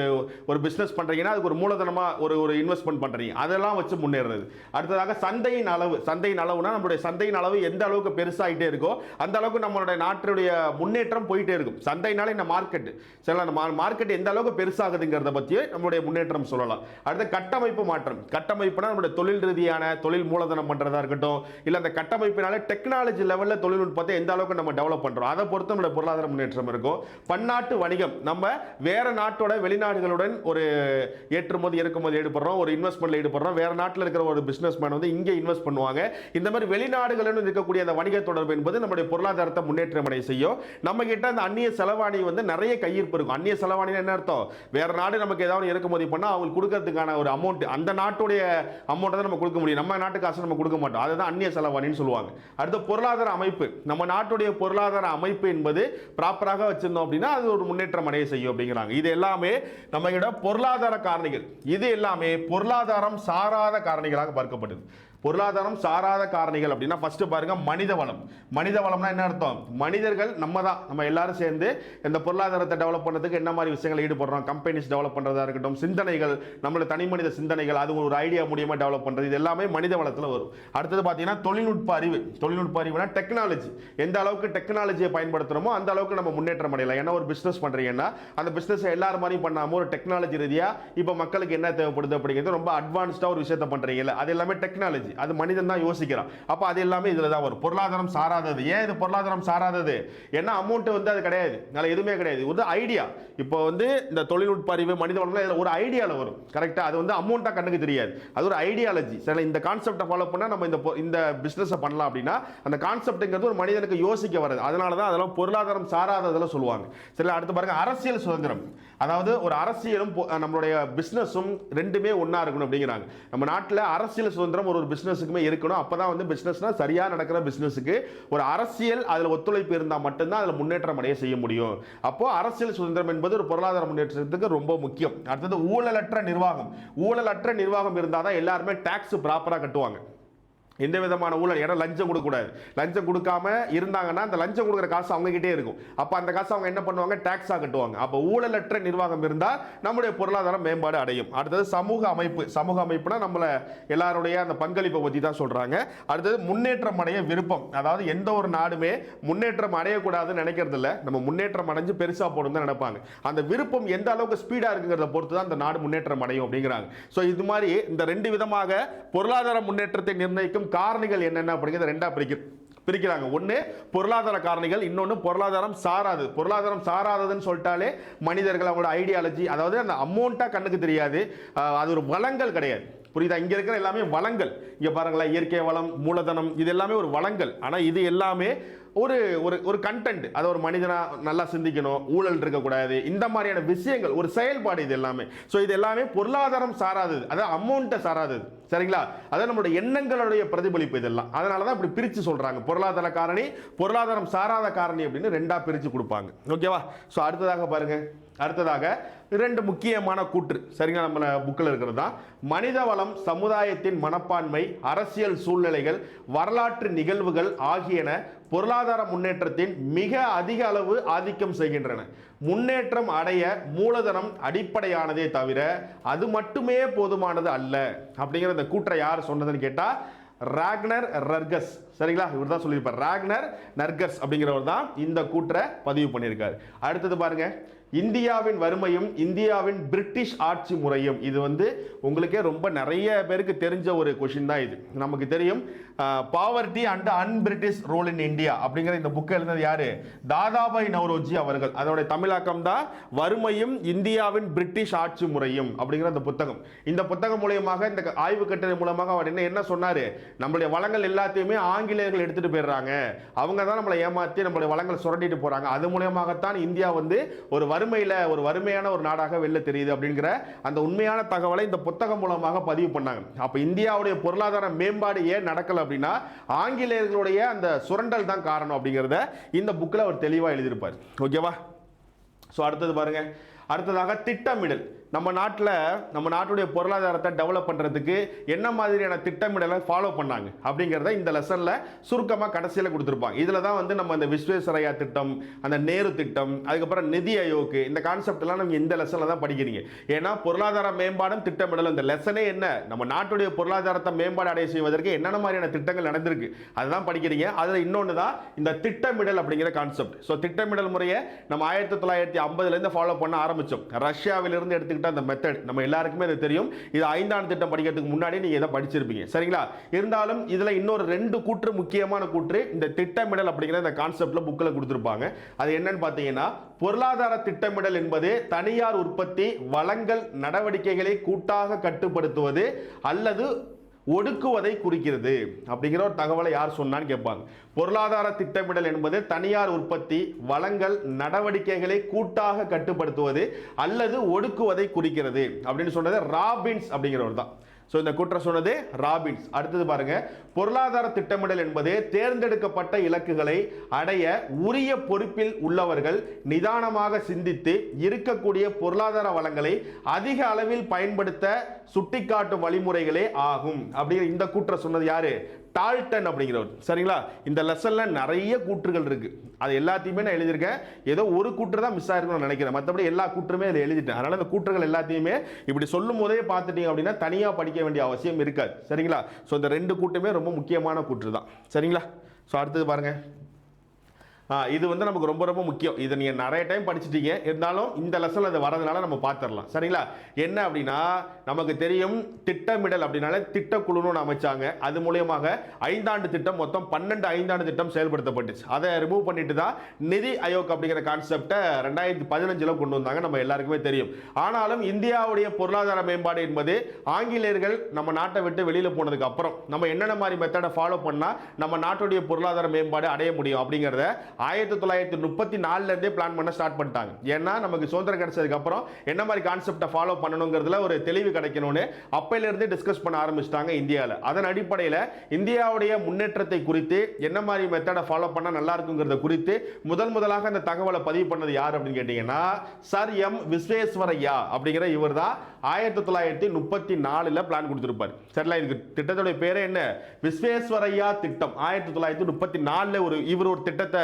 ஒரு பிஸ்னஸ் பண்ணுறீங்கன்னா அதுக்கு ஒரு மூலதனமாக ஒரு ஒரு இன்வெஸ்ட்மெண்ட் பண்ணுறீங்க அதெல்லாம் வச்சு முன்னேறது அடுத்ததாக சந்தையின் அளவு. சந்தையின் அளவுனா நம்மளுடைய சந்தையின் அளவு எந்த அளவுக்கு பெருசாகிட்டே இருக்கோ அந்த அளவுக்கு நம்மளுடைய நாட்டினுடைய முன்னேற்றம் போயிட்டே இருக்கும். சந்தைனால இந்த மார்க்கெட் சரி அந்த மார்க்கெட் எந்த அளவுக்கு பெருசாகுதுங்கிறத பற்றியே நம்மளுடைய முன்னேற்றம் சொல்லலாம். அடுத்த கட்டமைப்பு மாற்றம். கட்டமைப்புனா நம்மளுடைய தொழில் ரீதியான தொழில் மூலதனம் பண்ணுறதா இருக்கட்டும் இல்லை அந்த கட்டமைப்பினால டெக்னாலஜி லெவலில் தொழில்நுட்பத்தை எந்த அளவுக்கு நம்ம டெவலப் பண்ணுறோம் அதை பொறுத்து நம்மளுடைய பொருளாதார முன்னேற்றம் இருக்கும். பன்னாட்டு வணிகம். நம்ம வேற நாட்டோட வெளிநாடுகளுடன் ஒரு ஏற்றுமதி இறக்குமதி ஈடுபடுறோம் ஒரு இன்வெஸ்ட்மெண்ட்ல ஈடுபடுறோம். வேற நாட்டில் இருக்கிற ஒரு பிசினஸ் மேன் வந்து இங்கே இன்வெஸ்ட் பண்ணுவாங்க. இந்த மாதிரி வெளிநாடுகளுடன் இருக்கக்கூடிய அந்த வணிக தொடர்பு என்பது நம்முடைய பொருளாதாரத்தை முன்னேற்றம் அடைய செய்யும். நம்ம கிட்ட அந்த அந்நிய செலவாணி வந்து நிறைய கையிருப்பு இருக்கும். அந்நிய செலவாணி என்ன அர்த்தம்? வேற நாடு நமக்கு ஏதாவது இறக்குமதி பண்ணால் அவங்களுக்கு கொடுக்கறதுக்கான ஒரு அமௌண்ட் அந்த நாட்டுடைய அமௌண்ட்டை தான் நம்ம கொடுக்க முடியும். நம்ம நாட்டு காசு நம்ம கொடுக்க மாட்டோம். அதுதான் அந்நிய செலவாணின்னு சொல்லுவாங்க. அடுத்த பொருளாதார அமைப்பு. நம்ம நாட்டுடைய பொருளாதார அமைப்பு என்பது ப்ராப்பராக வச்சிருந்தோம் அப்படின்னா அது ஒரு முன்னேற்றம் அடைய செய்யும் அப்படிங்கிறாங்க. இது எல்லாமே நம்ம பொருளாதார காரணிகள். இது எல்லாமே பொருளாதாரம் சாராத காரணிகளாக பார்க்கப்பட்டது பொருளாதாரம் சாராத காரணிகள் அப்படின்னா ஃபஸ்ட்டு பாருங்க மனித வளம். மனித வளம்னா என்ன அர்த்தம்? மனிதர்கள் நம்ம தான் நம்ம எல்லாரும் சேர்ந்து இந்த பொருளாதாரத்தை டெவலப் பண்ணுறதுக்கு என்ன மாதிரி விஷயங்களை ஈடுபடுறோம்? கம்பெனிஸ் டெவலப் பண்ணுறதா இருக்கட்டும் சிந்தனைகள் நம்மளோட தனி மனித சிந்தனைகள் அது ஒரு ஐடியா மூலியமாக டெவலப் பண்ணுறது இது எல்லாமே மனித வளத்தில் வரும். அடுத்தது பார்த்தீங்கன்னா தொழில்நுட்ப அறிவு. தொழில்நுட்ப அறிவுனா டெக்னாலஜி எந்த அளவுக்கு டெக்னாலஜியை பயன்படுத்துகிறோமோ அந்த அளவுக்கு நம்ம முன்னேற்றம் அடையலாம். ஏன்னா ஒரு பிஸ்னஸ் பண்ணுறீங்கன்னா அந்த பிஸ்னஸை எல்லாரும் மாதிரியும் பண்ணாமல் ஒரு டெக்னாலஜி ரீதியாக இப்போ மக்களுக்கு என்ன தேவைப்படுது அப்படிங்கிறது ரொம்ப அட்வான்ஸ்டாக ஒரு விஷயத்தை பண்ணுறீங்கல்ல அது எல்லாமே டெக்னாலஜி அது மனிதன் தான் யோசிக்கிறான். அப்போ அது எல்லாமே இதில் தான் வரும். பொருளாதாரம் சாராதது. ஏன் இது பொருளாதாரம் சாராதது? ஏன்னா அமௌண்ட் வந்து அது கிடையாது. அதில் எதுவுமே கிடையாது. ஒரு ஐடியா இப்போ வந்து இந்த தொழில்நுட்ப அறிவு மனித வளம்லாம் இதில் ஒரு ஐடியாவில் வரும். கரெக்டாக அது வந்து அமௌண்ட்டாக கண்ணுக்கு தெரியாது. அது ஒரு ஐடியாலஜி சரி இந்த கான்செப்டை ஃபாலோ பண்ணால் நம்ம இந்த இந்த பிஸ்னஸை பண்ணலாம் அப்படின்னா அந்த கான்செப்ட்டுங்கிறது ஒரு மனிதனுக்கு யோசிக்க வராது அதனால தான் அதெல்லாம் பொருளாதாரம் சாராததெல்லாம் சொல்லுவாங்க. சரி அடுத்து பாருங்க அரசியல் சுதந்திரம். அதாவது ஒரு அரசியலும் நம்மளுடைய பிஸ்னஸும் ரெண்டுமே ஒன்றா இருக்கணும் அப்படிங்கிறாங்க. நம்ம நாட்டில் அரசியல் சுதந்திரம் ஒரு ஒரு பிஸ்னஸுக்குமே இருக்கணும். அப்போ தான் வந்து பிஸ்னஸ்னால் சரியாக நடக்கிற பிஸ்னஸுக்கு ஒரு அரசியல் அதில் ஒத்துழைப்பு இருந்தால் மட்டும்தான் அதில் முன்னேற்றம் அடைய செய்ய முடியும். அப்போது அரசியல் சுதந்திரம் என்பது ஒரு பொருளாதார முன்னேற்றத்துக்கு ரொம்ப முக்கியம். அடுத்தது ஊழலற்ற நிர்வாகம். ஊழலற்ற நிர்வாகம் இருந்தால் தான் எல்லாருமே டேக்ஸ் ப்ராப்பராக கட்டுவாங்க. எந்த விதமான ஊழல் ஏன்னா லஞ்சம் கொடுக்கக்கூடாது. லஞ்சம் கொடுக்காம இருந்தாங்கன்னா அந்த லஞ்சம் கொடுக்குற காசு அவங்ககிட்டே இருக்கும். அப்போ அந்த காசு அவங்க என்ன பண்ணுவாங்க? டேக்ஸாக கட்டுவாங்க. அப்போ ஊழலற்ற நிர்வாகம் இருந்தால் நம்முடைய பொருளாதாரம் மேம்பாடு அடையும். அடுத்தது சமூக அமைப்பு. சமூக அமைப்புனா நம்மளை எல்லாருடைய அந்த பங்களிப்பை பற்றி தான் சொல்கிறாங்க அடுத்தது முன்னேற்றம் அடைய விருப்பம். அதாவது எந்த ஒரு நாடுமே முன்னேற்றம் அடையக்கூடாதுன்னு நினைக்கிறதில்ல. நம்ம முன்னேற்றம் அடைஞ்சு பெருசாக போடணும் தான் நினைப்பாங்க. அந்த விருப்பம் எந்த அளவுக்கு ஸ்பீடாக இருக்குங்கிறத பொறுத்து தான் அந்த நாடு முன்னேற்றம் அடையும் அப்படிங்கிறாங்க. ஸோ இது மாதிரி இந்த ரெண்டு விதமாக பொருளாதார முன்னேற்றத்தை நிர்ணயிக்கும் காரணிகள் என்னென்ன அப்படிங்கிறத ரெண்டாக பிரிக்க பிரிக்கிறாங்க. ஒன்று பொருளாதார காரணிகள் இன்னொன்று பொருளாதாரம் சாராது. பொருளாதாரம் சாராததுன்னு சொல்லிட்டாலே மனிதர்கள் அவங்களோட ஐடியாலஜி அதாவது அந்த அமௌண்ட்டாக கண்ணுக்கு தெரியாது. அது ஒரு வளங்கள் கிடையாது. புரியுதா? இங்கே இருக்கிற எல்லாமே வளங்கள். இங்கே பாருங்களேன் இயற்கை வளம் மூலதனம் இது எல்லாமே ஒரு வளங்கள். ஆனால் இது எல்லாமே ஒரு ஒரு ஒரு கண்டென்ட் அதை ஒரு மனிதனாக நல்லா சிந்திக்கணும் ஊழல் இருக்கக்கூடாது இந்த மாதிரியான விஷயங்கள் ஒரு செயல்பாடு இது எல்லாமே. ஸோ இது எல்லாமே பொருளாதாரம் சாராதது. அதாவது அமௌண்ட்டை சாராதது. சரிங்களா? அதான் நம்மளுடைய எண்ணங்களுடைய பிரதிபலிப்பு இதெல்லாம். அதனால தான் இப்படி பிரித்து சொல்கிறாங்க பொருளாதார காரணி பொருளாதாரம் சாராத காரணி அப்படின்னு ரெண்டாக பிரித்து கொடுப்பாங்க. ஓகேவா ஸோ அடுத்ததாக பாருங்கள் அடுத்ததாக இரண்டு முக்கியமான கூற்று. சரிங்களா? நம்ம புக்கில் இருக்கிறது? தான் மனித வளம் சமுதாயத்தின் மனப்பான்மை அரசியல் சூழ்நிலைகள் வரலாற்று நிகழ்வுகள் ஆகியன பொருளாதார முன்னேற்றத்தின் மிக அதிக அளவு ஆதிக்கம் செய்கின்றன. முன்னேற்றம் அடைய மூலதனம் அடிப்படையானதே தவிர அது மட்டுமே போதுமானது அல்ல. அப்படிங்கிற இந்த கூற்றை யார் சொன்னதுன்னு கேட்டால் ராக்னர் ரர்கஸ். சரிங்களா? இவர் தான் சொல்லியிருப்பார். ராக்னர் நர்கஸ் அப்படிங்கிறவர் தான் இந்த கூற்றை பதிவு பண்ணியிருக்காரு. அடுத்தது பாருங்கள் இந்தியாவின் வறுமையும் இந்தியாவின் பிரிட்டிஷ் ஆட்சி முறையும். இது வந்து உங்களுக்கே ரொம்ப நிறைய பேருக்கு தெரிஞ்ச ஒரு கொஷின் தான் இது. நமக்கு தெரியும் poverty and un-British rule in India அப்படிங்கிற இந்த புக்கை எழுந்தது யாரு? தாதாபாய் நவ்ரோஜி அவர்கள். அதோடைய தமிழாக்கம் தான் வறுமையும் இந்தியாவின் பிரிட்டிஷ் ஆட்சி முறையும் அப்படிங்கிற அந்த புத்தகம். இந்த புத்தகம் மூலியமாக இந்த ஆய்வு கட்டுரை மூலமாக அவர் என்ன என்ன சொன்னாரு? நம்மளுடைய வளங்கள் எல்லாத்தையுமே ஆங்கிலேயர்கள் எடுத்துட்டு போயிடுறாங்க. அவங்க தான் நம்மளை ஏமாத்தி நம்மளுடைய வளங்களை சுரண்டிட்டு போறாங்க. அது மூலியமாகத்தான் இந்தியா வந்து ஒரு வறுமையில் ஒரு வறுமையான ஒரு நாடாக வெளில தெரியுது அப்படிங்கிற அந்த உண்மையான தகவலை இந்த புத்தகம் மூலமாக பதிவு பண்ணாங்க. அப்போ இந்தியாவுடைய பொருளாதார மேம்பாடு ஏன் நடக்கல அப்படின்னா ஆங்கிலேயர்களுடைய அந்த சுரண்டல் தான் காரணம் அப்படிங்கிறத இந்த புக்கில் அவர் தெளிவாக எழுதியிருப்பார். ஓகேவா ஸோ அடுத்தது பாருங்க. அடுத்ததாக திட்டமிடல். நம்ம நாட்டில் நம்ம நாட்டுடைய பொருளாதாரத்தை டெவலப் பண்ணுறதுக்கு என்ன மாதிரியான திட்டமிடலை ஃபாலோ பண்ணாங்க? அப்படிங்கிறத இந்த லெசனில் சுருக்கமாக கடைசியில் கொடுத்துருப்பாங்க. இதில் தான் வந்து நம்ம இந்த விஸ்வேஸ்வரையா திட்டம் அந்த நேரு திட்டம் அதுக்கப்புறம் நிதி அயோக்கு இந்த கான்செப்ட் எல்லாம் இந்த லெசனில் தான் படிக்கிறீங்க. ஏன்னா பொருளாதார மேம்பாடும் திட்டமிடலும். இந்த லெசனே என்ன? நம்ம நாட்டுடைய பொருளாதாரத்தை மேம்பாடு அடைய செய்வதற்கு என்னென்ன மாதிரியான திட்டங்கள் நடந்திருக்கு? அதுதான் படிக்கிறீங்க. அதில் இன்னொன்று தான் இந்த திட்டமிடல் அப்படிங்கிற கான்செப்ட் ஸோ திட்டமிடல் முறையை நம்ம ஆயிரத்தி தொள்ளாயிரத்தி ஐம்பதுலேருந்து ஃபாலோ பண்ண ஆரம்பித்தோம் ரஷ்யாவிலிருந்து எடுத்துக்கிட்ட அந்த மெத்தட் நம்ம எல்லாருக்குமே அது தெரியும். இது ஐந்தாண்டு திட்டம் படிக்கிறதுக்கு முன்னாடி நீங்கள் இதை படிச்சிருப்பீங்க. சரிங்களா? இருந்தாலும் இதில் இன்னொரு ரெண்டு கூற்று முக்கியமான கூற்று இந்த திட்டமிடல் அப்படிங்கிற இந்த கான்செப்ட்ல புக்கில் கொடுத்துருப்பாங்க. அது என்னன்னு பார்த்தீங்கன்னா பொருளாதார திட்டமிடல் என்பது தனியார் உற்பத்தி வளங்கள் நடவடிக்கைகளை கூட்டாக கட்டுப்படுத்துவது அல்லது ஒடுக்குவதை குறிக்கிறது. அப்படிங்கிற ஒரு தகவலை யார் சொன்னான்னு கேட்பாங்க. பொருளாதார திட்டமிடல் என்பது தனியார் உற்பத்தி வளங்கள் நடவடிக்கைகளை கூட்டாக கட்டுப்படுத்துவது அல்லது ஒடுக்குவதை குறிக்கிறது. அப்படின்னு சொன்னது ராபின்ஸ் அப்படிங்கிறவர் தான். ஸோ இந்த குற்றம் சொன்னது ராபின்ஸ். அடுத்தது பாருங்க. பொருளாதார திட்டமிடல் என்பது தேர்ந்தெடுக்கப்பட்ட இலக்குகளை அடைய உரிய பொறுப்பில் உள்ளவர்கள் நிதானமாக சிந்தித்து இருக்கக்கூடிய பொருளாதார வளங்களை அதிக அளவில் பயன்படுத்த சுட்டிக்காட்டும் வழிமுறைகளே ஆகும். அப்படிங்கிற இந்த குற்றம் சொன்னது யாரு? டால்டன் அப்படிங்கிறவர். சரிங்களா? இந்த லெசனில் நிறைய கூற்றுகள் இருக்குது அது எல்லாத்தையுமே நான் எழுதியிருக்கேன். ஏதோ ஒரு கூற்று தான் மிஸ் ஆயிருக்கும்னு நினைக்கிறேன். மற்றபடி எல்லா கூற்றுமே அதில் எழுதிட்டேன். அதனால் அந்த கூற்றுகள் எல்லாத்தையுமே இப்படி சொல்லும் போதே பார்த்துட்டீங்க அப்படின்னா தனியாக படிக்க வேண்டிய அவசியம் இருக்காது. சரிங்களா? ஸோ இந்த ரெண்டு கூட்டுமே ரொம்ப முக்கியமான கூற்று தான். சரிங்களா? ஸோ அடுத்தது பாருங்கள் இது வந்து நமக்கு ரொம்ப ரொம்ப முக்கியம். இதை நீங்கள் நிறைய டைம் படிச்சிட்டீங்க. இருந்தாலும் இந்த லெசனில் அது வரதுனால நம்ம பார்த்துடலாம் சரிங்களா? என்ன அப்படின்னா நமக்கு தெரியும் திட்டமிடல் அப்படின்னால திட்டக்குழுன்னு ஒன்று அமைச்சாங்க. அது மூலியமாக ஐந்தாண்டு திட்டம் மொத்தம் பன்னெண்டு ஐந்தாண்டு திட்டம் செயல்படுத்தப்பட்டுச்சு. அதை ரிமூவ் பண்ணிட்டு தான் நிதி ஆயோக் அப்படிங்கிற கான்செப்டை ரெண்டாயிரத்தி பதினஞ்சில் கொண்டு வந்தாங்க. நம்ம எல்லாருக்குமே தெரியும். ஆனாலும் இந்தியாவுடைய பொருளாதார மேம்பாடு என்பது ஆங்கிலேயர்கள் நம்ம நாட்டை விட்டு வெளியில் போனதுக்கு அப்புறம் நம்ம என்னென்ன மாதிரி மெத்தடை ஃபாலோ பண்ணால் நம்ம நாட்டுடைய பொருளாதார மேம்பாடு அடைய முடியும் அப்படிங்கிறத ஆயிரத்தி தொள்ளாயிரத்தி முப்பத்தி நாலுலேருந்தே பிளான் பண்ண ஸ்டார்ட் பண்ணிட்டாங்க. ஏன்னா நமக்கு சுதந்திரம் கிடைச்சதுக்கப்புறம் என்ன மாதிரி கான்செப்டை ஃபாலோ பண்ணணுங்கிறதுல ஒரு தெளிவு கிடைக்கணும்னு அப்பையிலேருந்தே டிஸ்கஸ் பண்ண ஆரம்பிச்சிட்டாங்க இந்தியாவில் அதன் அடிப்படையில் இந்தியாவுடைய முன்னேற்றத்தை குறித்து என்ன மாதிரி மெத்தடை ஃபாலோ பண்ணால் நல்லா இருக்குங்கிறத குறித்து முதல் முதலாக அந்த தகவலை பதிவு பண்ணது யார் அப்படின்னு கேட்டிங்கன்னா சர் எம் விஸ்வேஸ்வரையா அப்படிங்கிற இவர் தான் ஆயிரத்தி தொள்ளாயிரத்தி முப்பத்தி நாலில் பிளான் கொடுத்துருப்பார். சரிங்களா? இதுக்கு திட்டத்துடைய பேரே என்ன? விஸ்வேஸ்வரையா திட்டம். ஆயிரத்தி தொள்ளாயிரத்தி முப்பத்தி நாலில் ஒரு இவர் ஒரு திட்டத்தை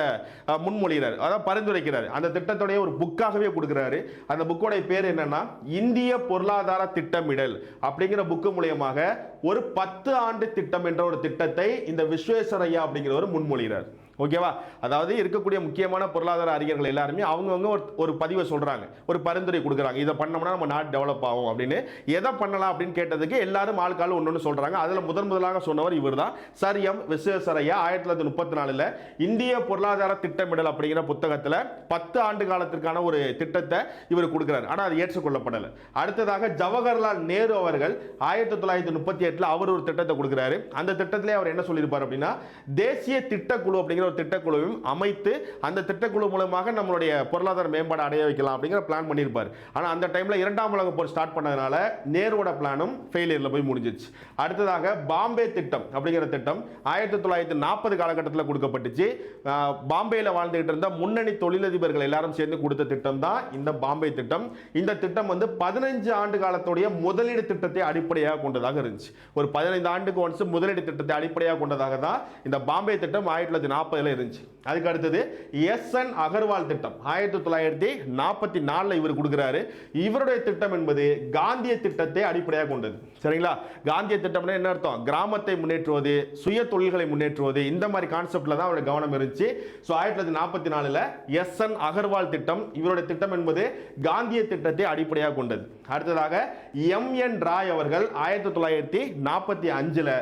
முன்மொழிகிறார். அதாவது பரிந்துரைக்கிறார். அந்த திட்டத்துடைய ஒரு புக்காகவே கொடுக்குறாரு. அந்த புக்கோடைய பேர் என்னன்னா இந்திய பொருளாதார திட்டமிடல் அப்படிங்கிற புக்கு மூலியமாக ஒரு பத்து ஆண்டு திட்டம் என்ற ஒரு திட்டத்தை இந்த விஸ்வேஸ்வரையா அப்படிங்கிறவர் முன்மொழிகிறார். ஓகேவா? அதாவது இருக்கக்கூடிய முக்கியமான பொருளாதார அறிஞர்கள் எல்லாருமே அவங்கவுங்க ஒரு ஒரு பதிவை சொல்றாங்க. ஒரு பரிந்துரை கொடுக்குறாங்க. இதை பண்ணோம்னா நம்ம நாடு டெவலப் ஆகும் அப்படின்னு. எதை பண்ணலாம் அப்படின்னு கேட்டதுக்கு எல்லாரும் ஆளுக்கால் ஒன்று ஒன்று சொல்றாங்க. அதுல முதன் முதலாக சொன்னவர் இவர் தான் சர் எம் விஸ்வேஸ்வரையா ஆயிரத்தி தொள்ளாயிரத்தி முப்பத்தி நாலில் இந்திய பொருளாதார திட்டமிடல் அப்படிங்கிற புத்தகத்துல பத்து ஆண்டு காலத்திற்கான ஒரு திட்டத்தை இவர் கொடுக்குறாரு. ஆனா அது ஏற்றுக்கொள்ளப்படலை. அடுத்ததாக ஜவஹர்லால் நேரு அவர்கள் ஆயிரத்தி தொள்ளாயிரத்தி முப்பத்தி எட்டுல அவர் ஒரு திட்டத்தை கொடுக்குறாரு. அந்த திட்டத்திலே அவர் என்ன சொல்லியிருப்பார் அப்படின்னா தேசிய திட்டக்குழு அப்படிங்கிற ஒரு திட்டக்குழுவையும் அமைத்து அந்த திட்டக்குழு மூலமாக நம்மளுடைய பொருளாதார மேம்பாடு அடைய வைக்கலாம் அப்படிங்கிற பிளான் பண்ணியிருப்பார். ஆனால் அந்த டைமில் இரண்டாம் உலக போர் ஸ்டார்ட் பண்ணதுனால நேருவோட பிளானும் ஃபெயிலியரில் போய் முடிஞ்சிச்சு அடுத்ததாக பாம்பே திட்டம் அப்படிங்கிற திட்டம் ஆயிரத்தி தொள்ளாயிரத்தி நாற்பது காலகட்டத்தில் கொடுக்கப்பட்டுச்சு. பாம்பேயில் வாழ்ந்துகிட்டு இருந்த முன்னணி தொழிலதிபர்கள் எல்லாரும் சேர்ந்து கொடுத்த திட்டம் தான் இந்த பாம்பே திட்டம். இந்த திட்டம் வந்து பதினஞ்சு ஆண்டு காலத்துடைய முதலீடு திட்டத்தை அடிப்படையாக கொண்டதாக இருந்துச்சு. ஒரு பதினைந்து ஆண்டுக்கு ஒன்ஸ் முதலீடு திட்டத்தை அடிப்படையாக கொண்டதாக தான் இந்த பாம்பே திட்டம் ஆயிரத்தி தொள்ளாயிரத்தி அப்போ நாற்பதுல இருந்துச்சு. அதுக்கு அடுத்தது எஸ் என் அகர்வால் திட்டம். ஆயிரத்தி தொள்ளாயிரத்தி நாற்பத்தி நாலில் இவர் கொடுக்குறாரு. இவருடைய திட்டம் என்பது காந்திய திட்டத்தை அடிப்படையாக கொண்டது. சரிங்களா? காந்திய திட்டம்னா என்ன அர்த்தம்? கிராமத்தை முன்னேற்றுவது சுய தொழில்களை முன்னேற்றுவது இந்த மாதிரி கான்செப்டில் தான் அவருடைய கவனம் இருந்துச்சு. ஸோ ஆயிரத்தி தொள்ளாயிரத்தி நாற்பத்தி நாலில் எஸ் என் அகர்வால் திட்டம் இவருடைய திட்டம் என்பது காந்திய திட்டத்தை அடிப்படையாக கொண்டது. அடுத்ததாக எம் என் ராய் அவர்கள் ஆயிரத்தி தொள்ளாயிரத்தி நாற்பத்தி அஞ்சில்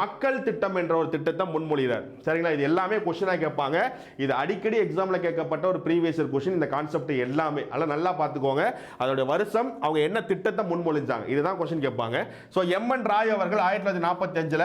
மக்கள் திட்டம் என்ற ஒரு திட்டத்தை முன்மொழிகிறார். சரிங்களா? இது எல்லாமே கொஸ்டினாக கேட்பாங்க. இது அடிக்கடி எக்ஸாமில் கேட்கப்பட்ட ஒரு ப்ரீவியஸ் கொஸ்டின் இந்த கான்செப்ட் எல்லாமே அதெல்லாம் நல்லா பார்த்துக்கோங்க. அதோட வருஷம் அவங்க என்ன திட்டத்தை முன்மொழிஞ்சாங்க? இதுதான் கொஸ்டின் கேட்பாங்க. ஸோ எம் என் ராய் அவர்கள் ஆயிரத்தி தொள்ளாயிரத்தி நாற்பத்தி அஞ்சுல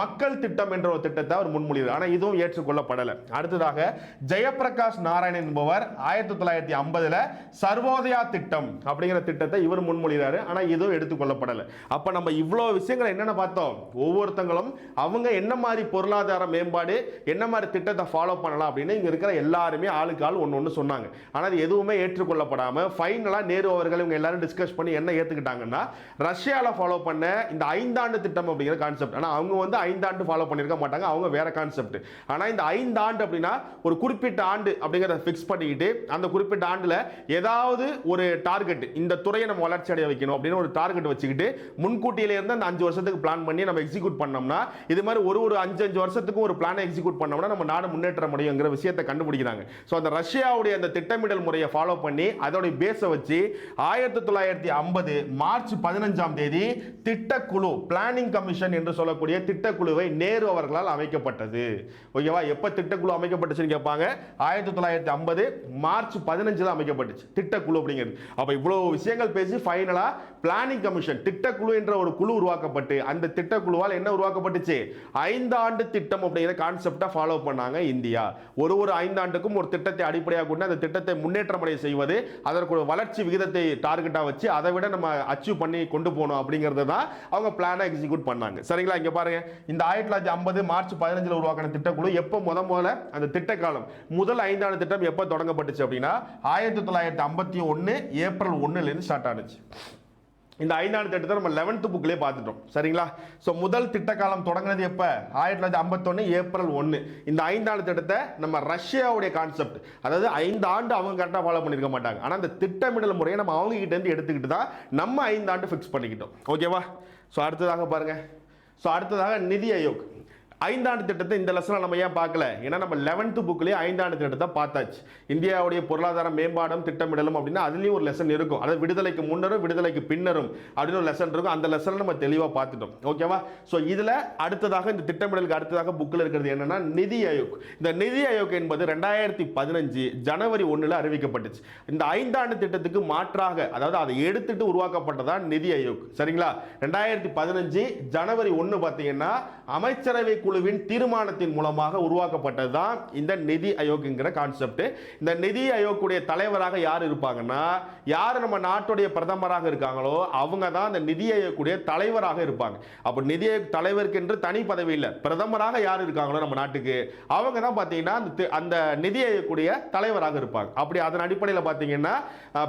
மக்கள் திட்டம் என்ற ஒரு திட்டத்தை அவர் முன்மொழிகிறார். ஆனால் இதுவும் ஏற்றுக்கொள்ளப்படலை. அடுத்ததாக ஜெயபிரகாஷ் நாராயண் என்பவர் ஆயிரத்தி தொள்ளாயிரத்தி ஐம்பதில் சர்வோதயா திட்டம் அப்படிங்கிற திட்டத்தை இவர் முன்மொழிகிறாரு. ஆனால் இதுவும் எடுத்துக்கொள்ளப்படலை. அப்போ நம்ம இவ்வளோ விஷயங்களை என்னென்ன பார்த்தோம்? ஒவ்வொருத்தங்களும் அவங்க என்ன மாதிரி பொருளாதார மேம்பாடு என்ன மாதிரி திட்டத்தை ஃபாலோ பண்ணலாம்? அப்படின்னு இங்கே இருக்கிற எல்லாருமே ஆளுக்கு ஆள் ஒன்று ஒன்று சொன்னாங்க. ஆனால் அது எதுவுமே ஏற்றுக்கொள்ளப்படாமல் ஃபைனலாக நேரு அவர்கள் இவங்க எல்லாரும் டிஸ்கஸ் பண்ணி என்ன ஏற்றுக்கிட்டாங்கன்னா ரஷ்யாவில் ஃபாலோ பண்ண இந்த ஐந்தாண்டு திட்டம் அப்படிங்கிற கான்செப்ட் ஆனால் அவங்க வந்து ஐந்தாண்டு ஃபாலோ பண்ணியிருக்க மாட்டாங்க அவங்க வேற கான்செப்ட் ஆனால் இந்த ஐந்தாண்டு அப்படின்னா ஒரு குறிப்பிட்ட ஆண்டு அப்படிங்கிறத ஃபிக்ஸ் பண்ணிக்கிட்டு அந்த குறிப்பிட்ட ஆண்டில் ஏதாவது ஒரு டார்கெட் இந்த துறையை நம்ம வளர்ச்சி அடைய வைக்கணும் அப்படின்னு ஒரு டார்கெட் வச்சுக்கிட்டு முன்கூட்டியில இருந்து அந்த அஞ்சு வருஷத்துக்கு பிளான் பண்ணி நம்ம எக்ஸிக்யூட் பண்ணோம்னா இது மாதிரி ஒரு ஒரு அஞ்சு அஞ்சு வருஷத்துக்கும் ஒரு பிளானை எக்ஸிக்யூட் பண்ணோம்னா நம்ம நாடு முன்னேற்ற முடியுங்கிற விஷயத்தை கண்டுபிடிக்கிறாங்க. ஸோ அந்த ரஷ்யாவுடைய அந்த திட்டமிடல் முறையை ஃபாலோ பண்ணி அதோடைய பேஸை வச்சு ஆயிரத்தி தொள்ளாயிரத்தி ஐம்பது மார்ச் பதினஞ்சாம் தேதி திட்டக்குழு பிளானிங் கமிஷன் என்று சொல்லக்கூடிய திட்டக்குழுவை நேரு அவர்களால் அமைக்கப்பட்டது. ஓகேவா எப்போ திட்டக்குழு அமைக்கப்பட்டுச்சுன்னு கேட்பாங்க? ஆயிரத்தி தொள்ளாயிரத்தி ஐம்பது மார்ச் பதினஞ்சில் அமைக்கப்பட்டுச்சு. திட்டக்குழு அப்படிங்கிறது. அப்போ இவ்வளோ விஷயங்கள் பேசி ஃபைனலாக பிளானிங் கமிஷன் திட்டக்குழு என்ற ஒரு குழு உருவாக்கப்பட்டு அந்த திட்டக்குழுவால் என்ன உருவாக்கப்பட்டுச்சு? ஐந்தாண்டு திட்டம் அப்படிங்கிற கான்செப்டை ஃபாலோ பண்ணாங்க இந்தியா. ஒரு ஒரு ஐந்தாண்டுக்கும் ஒரு திட்டத்தை அடிப்படையாக கொண்டு அந்த திட்டத்தை முன்னேற்றம் அடைய செய்வது அதற்கு ஒரு வளர்ச்சி விகிதத்தை டார்கெட்டாக வச்சு அதை விட நம்ம அச்சீவ் பண்ணி கொண்டு போகணும் அப்படிங்கிறது தான் அவங்க பிளானை எக்ஸிக்யூட் பண்ணாங்க. சரிங்களா? இங்கே பாருங்க. இந்த ஆயிரத்தி தொள்ளாயிரத்தி ஐம்பது மார்ச் பதினஞ்சில் உருவாக்கின திட்டக்குழு எப்போ முத முதல்ல அந்த திட்டக்காலம் முதல் ஐந்தாண்டு திட்டம் எப்போ தொடங்கப்பட்டுச்சு அப்படின்னா ஆயிரத்தி தொள்ளாயிரத்தி ஐம்பத்தி ஒன்று ஏப்ரல் ஒன்றுலேருந்து ஸ்டார்ட் ஆனுச்சு. இந்த ஐந்தாண்டு திட்டத்தை நம்ம லெவன்த்து புக்கிலே பார்த்துட்டோம். சரிங்களா? ஸோ முதல் திட்ட காலம் தொடங்கினது எப்போ? ஆயிரத்தி தொள்ளாயிரத்தி ஐம்பத்தொன்று ஏப்ரல் ஒன்று இந்த ஐந்தாண்டு திட்டத்தை நம்ம ரஷ்யாவுடைய கான்செப்ட் அதாவது ஐந்து ஆண்டு அவங்க கரெக்டாக ஃபாலோ பண்ணியிருக்க மாட்டாங்க. ஆனால் அந்த திட்டமிடல் முறையை நம்ம அவங்க எடுத்துக்கிட்டு தான் நம்ம ஐந்தாண்டு ஃபிக்ஸ் பண்ணிக்கிட்டோம். ஓகேவா ஸோ அடுத்ததாக பாருங்கள் ஸோ அடுத்ததாக நிதி ஆயோக். ஐந்தாண்டு திட்டத்தை இந்த லெசனில் நம்ம ஏன் பார்க்கல? ஏன்னா நம்ம லெவன்த்து புக்லேயே ஐந்தாண்டு திட்டத்தை பார்த்தாச்சு. இந்தியாவுடைய பொருளாதார மேம்பாடும் திட்டமிடலும் அப்படின்னா அதுலேயும் ஒரு லெசன் இருக்கும். அதாவது விடுதலைக்கு முன்னரும் விடுதலைக்கு பின்னரும் அப்படின்னு ஒரு லெசன் இருக்கும். அந்த லெசனை நம்ம தெளிவாக பார்த்துட்டோம். ஓகேவா ஸோ இதில் அடுத்ததாக இந்த திட்டமிடலுக்கு அடுத்ததாக புக்கில் இருக்கிறது என்னென்னா நிதி ஆயோக். இந்த நிதி ஆயோக் என்பது ரெண்டாயிரத்தி பதினஞ்சு ஜனவரி ஒன்றில் அறிவிக்கப்பட்டுச்சு. இந்த ஐந்தாண்டு திட்டத்துக்கு மாற்றாக அதாவது அதை எடுத்துட்டு உருவாக்கப்பட்டதான் நிதி ஆயோக். சரிங்களா? ரெண்டாயிரத்தி பதினஞ்சு ஜனவரி ஒன்று பார்த்தீங்கன்னா அமைச்சரவை குழு குழுவின் தீர்மானத்தின் மூலமாக உருவாக்கப்பட்டது தான் இந்த நிதி ஆயோக்ங்கிற கான்செப்ட் இந்த நிதி அயோக்குடைய தலைவராக யார் இருப்பாங்கன்னா யார் நம்ம நாட்டுடைய பிரதமராக இருக்காங்களோ அவங்க தான் அந்த நிதி அயோக்குடைய தலைவராக இருப்பாங்க. அப்போ நிதி ஆயோக் தலைவருக்கு என்று தனி பதவி இல்லை. பிரதமராக யார் இருக்காங்களோ நம்ம நாட்டுக்கு அவங்க தான் பார்த்தீங்கன்னா அந்த அந்த நிதி அயோக்குடைய தலைவராக இருப்பாங்க. அப்படி அதன் அடிப்படையில் பார்த்தீங்கன்னா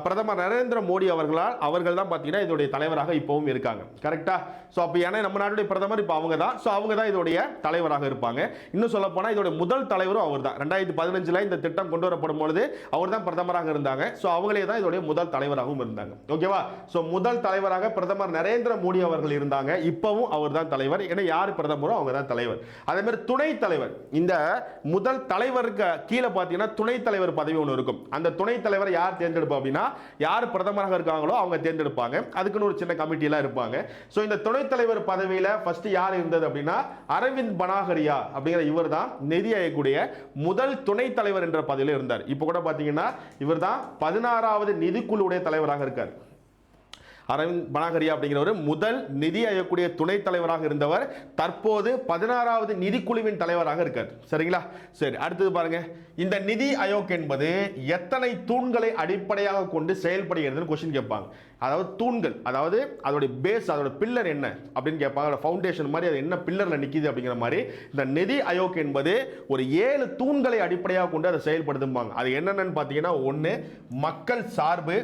பிரதமர் நரேந்திர மோடி அவர்களால் அவர்கள் தான் பார்த்தீங்கன்னா இதோடைய தலைவராக இப்போவும் இருக்காங்க. கரெக்டா ஸோ அப்போ ஏன்னா நம்ம நாட்டுடைய பிரதமர் இப்போ அவங்க தான் ஸோ அவங்க தான் இதோடைய தலைவராக இருப்பாங்க. இன்னும் சொல்ல போனால் இதோட முதல் தலைவரும் அவர் தான் ரெண்டாயிரத்தி பதினஞ்சில் இந்த திட்டம் கொண்டு வரப்படும் பொழுது அவர் தான் பிரதமராக இருந்தாங்க. ஸோ அவங்களே தான் இதோடைய முதல் தலைவராகவும் இருந்தாங்க. ஓகேவா ஸோ முதல் தலைவராக பிரதமர் நரேந்திர மோடி அவர்கள் இருந்தாங்க. இப்பவும் அவர் தான் தலைவர். ஏன்னா யார் பிரதமரோ அவங்க தான் தலைவர். அதே மாதிரி தலைவர். இந்த முதல் தலைவருக்கு கீழே பார்த்தீங்கன்னா துணைத் தலைவர் பதவி ஒன்று இருக்கும். அந்த துணைத் தலைவர் யார் தேர்ந்தெடுப்போம் அப்படின்னா யார் பிரதமராக இருக்காங்களோ அவங்க தேர்ந்தெடுப்பாங்க. அதுக்குன்னு ஒரு சின்ன கமிட்டிலாம் இருப்பாங்க. ஸோ இந்த துணைத் தலைவர் பதவியில் ஃபஸ்ட்டு யார் இருந்தது அப்படின்னா அரவிந்த் பனாகரியா அப்படிங்கிற இவர் தான் நிதி ஆயக்கூடிய முதல் துணைத் தலைவர் என்ற பதவியில் இருந்தார். இப்போ கூட பார்த்தீங்கன்னா இவர் தான் பதினாறாவது நிதிக்குழுவுடைய தலைவராக இருக்கார். அரவிந்த் பனாகரியா அப்படிங்கிறவர் முதல் நிதி ஆயோக்குடைய துணைத் தலைவராக இருந்தவர். தற்போது பதினாறாவது நிதிக்குழுவின் தலைவராக இருக்கார். சரிங்களா? சரி அடுத்தது பாருங்க. இந்த நிதி ஆயோக் என்பது எத்தனை தூண்களை அடிப்படையாக கொண்டு செயல்படுகிறதுன்னு கொஸ்டின் கேட்பாங்க. அதாவது தூண்கள் அதாவது அதோட பேஸ் அதோட பில்லர் என்ன அப்படின்னு கேட்பாங்க. அதோட ஃபவுண்டேஷன் மாதிரி அது என்ன பில்லரில் நிற்கிது அப்படிங்கிற மாதிரி இந்த நிதி ஆயோக் என்பது ஒரு ஏழு தூண்களை அடிப்படையாக கொண்டு அதை செயல்படுத்தும்பாங்க அது என்னென்னு பார்த்தீங்கன்னா ஒன்று மக்கள் சார்பு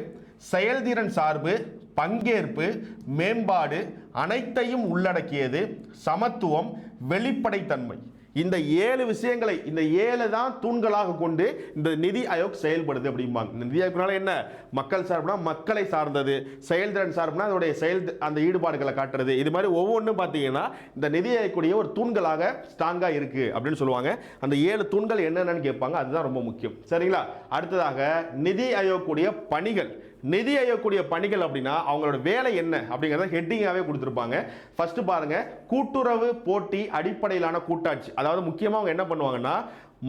செயல்திறன் சார்பு பங்கேற்பு மேம்பாடு அனைத்தையும் உள்ளடக்கியது சமத்துவம் வெளிப்படைத்தன்மை. இந்த ஏழு விஷயங்களை இந்த ஏழு தான் தூண்களாக கொண்டு இந்த நிதி ஆயோக் செயல்படுது அப்படிம்பாங்க. இந்த நிதி ஆயோக்னால என்ன? மக்கள் சார்புனா மக்களை சார்ந்தது. செயல்திறன் சார்புனா அதோடைய செயல் அந்த ஈடுபாடுகளை காட்டுறது. இது மாதிரி ஒவ்வொன்றும் பார்த்தீங்கன்னா இந்த நிதி ஆயோக்குடைய ஒரு தூண்களாக ஸ்ட்ராங்காக இருக்குது அப்படின்னு சொல்லுவாங்க. அந்த ஏழு தூண்கள் என்னென்னு கேட்பாங்க. அதுதான் ரொம்ப முக்கியம். சரிங்களா? அடுத்ததாக நிதி ஆயோக்குடைய பணிகள். நிதி ஆயோக்குடைய பணிகள் அப்படின்னா அவங்களோட வேலை என்ன அப்படிங்கிறத ஹெட்டிங்காகவே கொடுத்துருப்பாங்க. ஃபஸ்ட்டு பாருங்கள் கூட்டுறவு போட்டி அடிப்படையிலான கூட்டாட்சி. அதாவது முக்கியமாக அவங்க என்ன பண்ணுவாங்கன்னா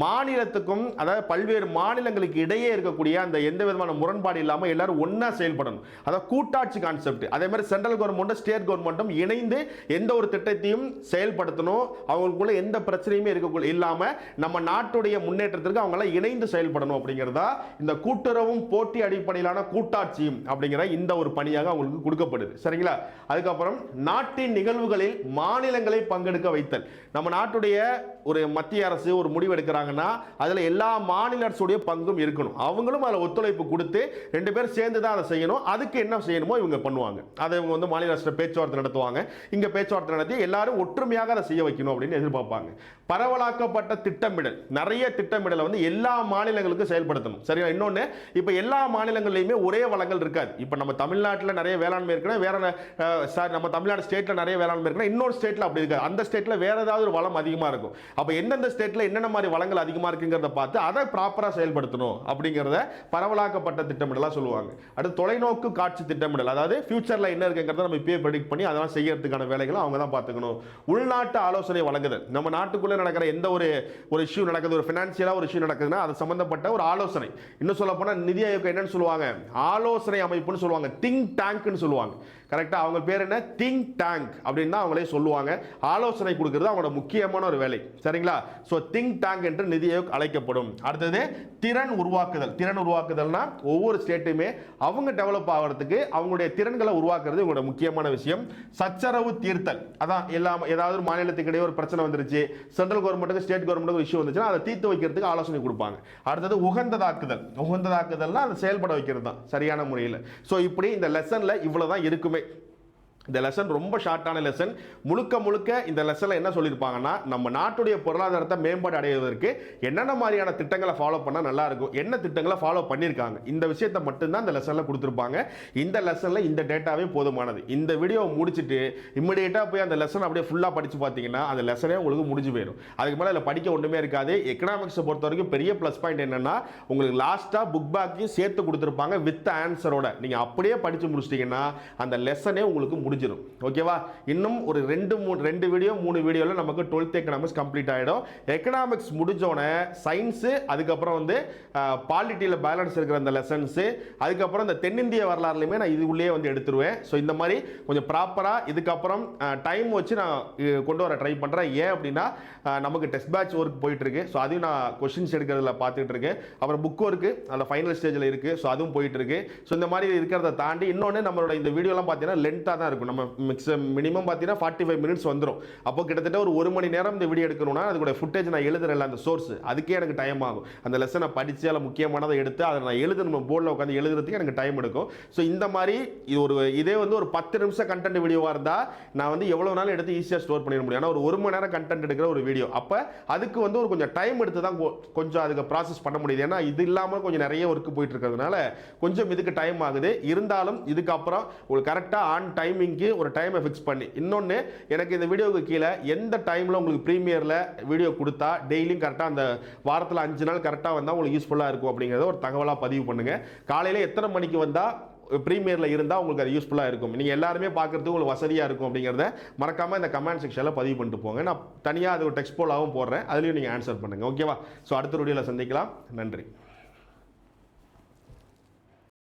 மாநிலத்துக்கும் அதாவது பல்வேறு மாநிலங்களுக்கு இடையே இருக்கக்கூடிய அந்த எந்த விதமான முரண்பாடு இல்லாமல் எல்லாரும் ஒன்றா செயல்படணும். அதாவது கூட்டாட்சி கான்செப்ட் அதே மாதிரி சென்ட்ரல் கவர்மெண்ட்டும் ஸ்டேட் கவர்மெண்ட்டும் இணைந்து எந்த ஒரு திட்டத்தையும் செயல்படுத்தணும். அவங்களுக்குள்ள எந்த பிரச்சனையுமே இருக்கக்குள்ள இல்லாமல் நம்ம நாட்டுடைய முன்னேற்றத்திற்கு அவங்களாம் இணைந்து செயல்படணும் அப்படிங்கிறதா இந்த கூட்டுறவும் போட்டி அடிப்படையிலான கூட்டாட்சியும் அப்படிங்கிற இந்த ஒரு பணியாக அவங்களுக்கு கொடுக்கப்படுது. சரிங்களா? அதுக்கப்புறம் நாட்டின் நிகழ்வுகளில் மாநிலங்களை பங்கெடுக்க வைத்தல். நம்ம நாட்டுடைய ஒரு மத்திய அரசு ஒரு முடிவு எடுக்கிறாங்கன்னா அதில் எல்லா மாநில அரசுடைய பங்கும் இருக்கணும். அவங்களும் அதில் ஒத்துழைப்பு கொடுத்து ரெண்டு பேரும் சேர்ந்து தான் அதை செய்யணும். அதுக்கு என்ன செய்யணுமோ இவங்க பண்ணுவாங்க. அதை இவங்க வந்து மாநில அரசு பேச்சுவார்த்தை நடத்துவாங்க. இங்கே பேச்சுவார்த்தை நடத்தி எல்லாரும் ஒற்றுமையாக அதை செய்ய வைக்கணும் அப்படின்னு எதிர்பார்ப்பாங்க. பரவலாக்கப்பட்ட திட்டமிடல். நிறைய திட்டமிடலை வந்து எல்லா மாநிலங்களுக்கும் செயல்படுத்தணும். சரியா? இன்னொன்று இப்போ எல்லா மாநிலங்கள்லையுமே ஒரே வளங்கள் இருக்காது. இப்போ நம்ம தமிழ்நாட்டில் நிறைய வேளாண்மை இருக்குன்னா வேற சார் நம்ம தமிழ்நாடு ஸ்டேட்டில் நிறைய வேளாண்மை இருக்குன்னா இன்னொரு ஸ்டேட்டில் அப்படி இருக்காது. அந்த ஸ்டேட்டில் வேற ஏதாவது ஒரு வளம் அதிகமாக இருக்கும். அப்போ எந்தெந்த ஸ்டேட்டில் என்னென்ன மாதிரி வளங்கள் அதிகமாக இருக்குங்கிறத பார்த்து அதை ப்ராப்பராக செயல்படுத்தணும் அப்படிங்கிறத பரவலாக்கப்பட்ட திட்டமிடலாக சொல்லுவாங்க. அடுத்து தொலைநோக்கு காட்சி திட்டமிடல் அதாவது ஃபியூச்சரில் என்ன இருக்குங்கிறத நம்ம இப்பயே ப்ரெடிக்ட் பண்ணி அதெல்லாம் செய்யறதுக்கான வேலைகளை அவங்க தான் பார்த்துக்கணும். உள்நாட்டு ஆலோசனை வழங்குதல். நம்ம நாட்டுக்குள்ளே நடக்கிற எந்த ஒரு ஒரு இஷ்யூ நடக்குது ஒரு ஃபினான்ஷியலாக ஒரு இஷ்யூ நடக்குதுன்னா அது சம்மந்தப்பட்ட ஒரு ஆலோசனை. இன்னும் சொல்ல போனால் நிதி ஆயோக் என்னன்னு சொல்லுவாங்க? ஆலோசனை அமைப்புன்னு சொல்லுவாங்க. திங்க் டேங்க்னு சொல்லுவாங்க. கரெக்டாக அவங்க பேர் என்ன? திங்க் டேங்க் அப்படின்னு தான் அவங்களே சொல்லுவாங்க. ஆலோசனை கொடுக்கறது அவங்களோட முக்கியமான ஒரு வேலை. சரிங்களா? ஸோ திங்க் டேங்க் என்று நிதி ஆயோக் அழைக்கப்படும். அடுத்தது திறன் உருவாக்குதல். திறன் உருவாக்குதல்னா ஒவ்வொரு ஸ்டேட்டுமே அவங்க டெவலப் ஆகிறதுக்கு அவங்களுடைய திறன்களை உருவாக்குறது இவங்களோட முக்கியமான விஷயம். சச்சரவு தீர்த்தல். அதான் எல்லாம் ஏதாவது ஒரு மாநிலத்துக்கு இடையே ஒரு பிரச்சனை வந்துருச்சு. சென்ட்ரல் கவர்மெண்ட்டுக்கு ஸ்டேட் கவர்மெண்ட்டுக்கு இஷ்யூ வந்துச்சுன்னா அதை தீர்த்து வைக்கிறதுக்கு ஆலோசனை கொடுப்பாங்க. அடுத்தது உகந்ததாக்குதல். உகந்ததாக்குதல்னா அதை செயல்பட வைக்கிறது தான் சரியான முறையில். ஸோ இப்படி இந்த லெசனில் இவ்வளோ தான் இருக்குமே. quick. இந்த லெசன் ரொம்ப ஷார்ட்டான லெசன் முழுக்க முழுக்க இந்த லெசனில் என்ன சொல்லியிருப்பாங்கன்னா நம்ம நாட்டுடைய பொருளாதாரத்தை மேம்பாடு அடைவதற்கு என்னென்ன மாதிரியான திட்டங்களை ஃபாலோ பண்ணால் நல்லாயிருக்கும் என்ன திட்டங்களை ஃபாலோ பண்ணியிருக்காங்க இந்த விஷயத்தை மட்டும்தான் இந்த லெசனில் கொடுத்துருப்பாங்க. இந்த லெசனில் இந்த டேட்டாவே போதுமானது. இந்த வீடியோவை முடிச்சுட்டு இம்மிடியேட்டாக போய் அந்த லெசன் அப்படியே ஃபுல்லாக படித்து பார்த்தீங்கன்னா அந்த லெசனே உங்களுக்கு முடிஞ்சு போயிடும் அதுக்கு மேலே அதில் படிக்க ஒன்றுமே இருக்காது. எக்கனாமிக்ஸை பொறுத்த வரைக்கும் பெரிய ப்ளஸ் பாயிண்ட் என்னென்னா உங்களுக்கு லாஸ்ட்டாக புக் பேக்கையும் சேர்த்து கொடுத்துருப்பாங்க வித் ஆன்சரோட நீங்கள் அப்படியே படித்து முடிச்சிட்டிங்கன்னா அந்த லெசனே உங்களுக்கு முடிஞ்சிடும் ஓகேவா இன்னும் ஒரு ரெண்டு மூணு ரெண்டு வீடியோ மூணு வீடியோவில் நமக்கு டுவெல்த் எக்கனாமிக்ஸ் கம்ப்ளீட் ஆகிடும் எக்கனாமிக்ஸ் முடிஞ்சோடனே சயின்ஸு அதுக்கப்புறம் வந்து பாலிட்டியில் பேலன்ஸ் இருக்கிற அந்த லெசன்ஸு அதுக்கப்புறம் இந்த தென்னிந்திய வரலாறுலையுமே நான் இது வந்து எடுத்துருவேன். ஸோ இந்த மாதிரி கொஞ்சம் ப்ராப்பராக இதுக்கப்புறம் டைம் வச்சு நான் கொண்டு வர ட்ரை பண்ணுறேன் ஏன் அப்படின்னா நமக்கு டெஸ்ட் பேட்ச் ஒர்க் போயிட்டுருக்கு. ஸோ அதையும் நான் கொஷின்ஸ் எடுக்கிறதுல பார்த்துட்டு இருக்கேன் அப்புறம் புக் ஒர்க்கு அதில் ஃபைனல் ஸ்டேஜில் இருக்குது ஸோ அதுவும் போயிட்டுருக்கு. ஸோ இந்த மாதிரி இருக்கிறத தாண்டி இன்னொன்று நம்மளோட இந்த வீடியோலாம் பார்த்தீங்கன்னா லென்த்தாக தான் இருக்கும். இருக்கும். நம்ம மிக்ஸ் மினிமம் பார்த்தீங்கன்னா ஃபார்ட்டி ஃபைவ் மினிட்ஸ் வந்துடும் அப்போ கிட்டத்தட்ட ஒரு ஒரு மணி நேரம் இந்த வீடியோ எடுக்கணும்னா அதுக்கூட ஃபுட்டேஜ் நான் எழுதுறேன் அந்த சோர்ஸ் அதுக்கே எனக்கு டைம் ஆகும். அந்த லெசனை படித்து அதில் முக்கியமானதை எடுத்து அதை நான் எழுதணும் போர்டில் உட்காந்து எழுதுறதுக்கு எனக்கு டைம் எடுக்கும். ஸோ இந்த மாதிரி இது ஒரு இதே வந்து ஒரு பத்து நிமிஷம் கண்டென்ட் வீடியோவாக இருந்தால் நான் வந்து எவ்வளோ நாள் எடுத்து ஈஸியாக ஸ்டோர் பண்ணிட முடியும். ஆனால் ஒரு ஒரு மணி நேரம் கண்டென்ட் எடுக்கிற ஒரு வீடியோ அப்போ அதுக்கு வந்து ஒரு கொஞ்சம் டைம் எடுத்து தான் கொஞ்சம் அதுக்கு ப்ராசஸ் பண்ண முடியுது. ஏன்னா இது இல்லாமல் கொஞ்சம் நிறைய ஒர்க் போயிட்டு இருக்கிறதுனால கொஞ்சம் இதுக்கு டைம் ஆகுது. இருந்தாலும் இதுக்கப்புறம் உங்களுக்கு கரெக்டாக ஆன் டைமிங் டைமிங்க்கு ஒரு டைமை ஃபிக்ஸ் பண்ணி. இன்னொன்று எனக்கு இந்த வீடியோவுக்கு கீழே எந்த டைமில் உங்களுக்கு ப்ரீமியரில் வீடியோ கொடுத்தா டெய்லியும் கரெக்டாக அந்த வாரத்தில் அஞ்சு நாள் கரெக்டாக வந்தால் உங்களுக்கு யூஸ்ஃபுல்லாக இருக்கும் அப்படிங்கிறத ஒரு தகவலாக பதிவு பண்ணுங்கள் காலையில் எத்தனை மணிக்கு வந்தால் ப்ரீமியரில் இருந்தால் உங்களுக்கு அது யூஸ்ஃபுல்லாக இருக்கும். நீங்கள் எல்லாருமே பார்க்குறதுக்கு உங்களுக்கு வசதியாக இருக்கும் அப்படிங்கிறத மறக்காமல் இந்த கமெண்ட் செக்ஷனில் பதிவு பண்ணிட்டு போங்க. நான் தனியாக அது ஒரு டெக்ஸ்ட் போலாகவும் போடுறேன். அதுலேயும் நீங்கள் ஆன்சர் பண்ணுங்கள் ஓகேவா ஸோ அடுத்த வீடியோவில் சந்திக்கலாம். நன்றி.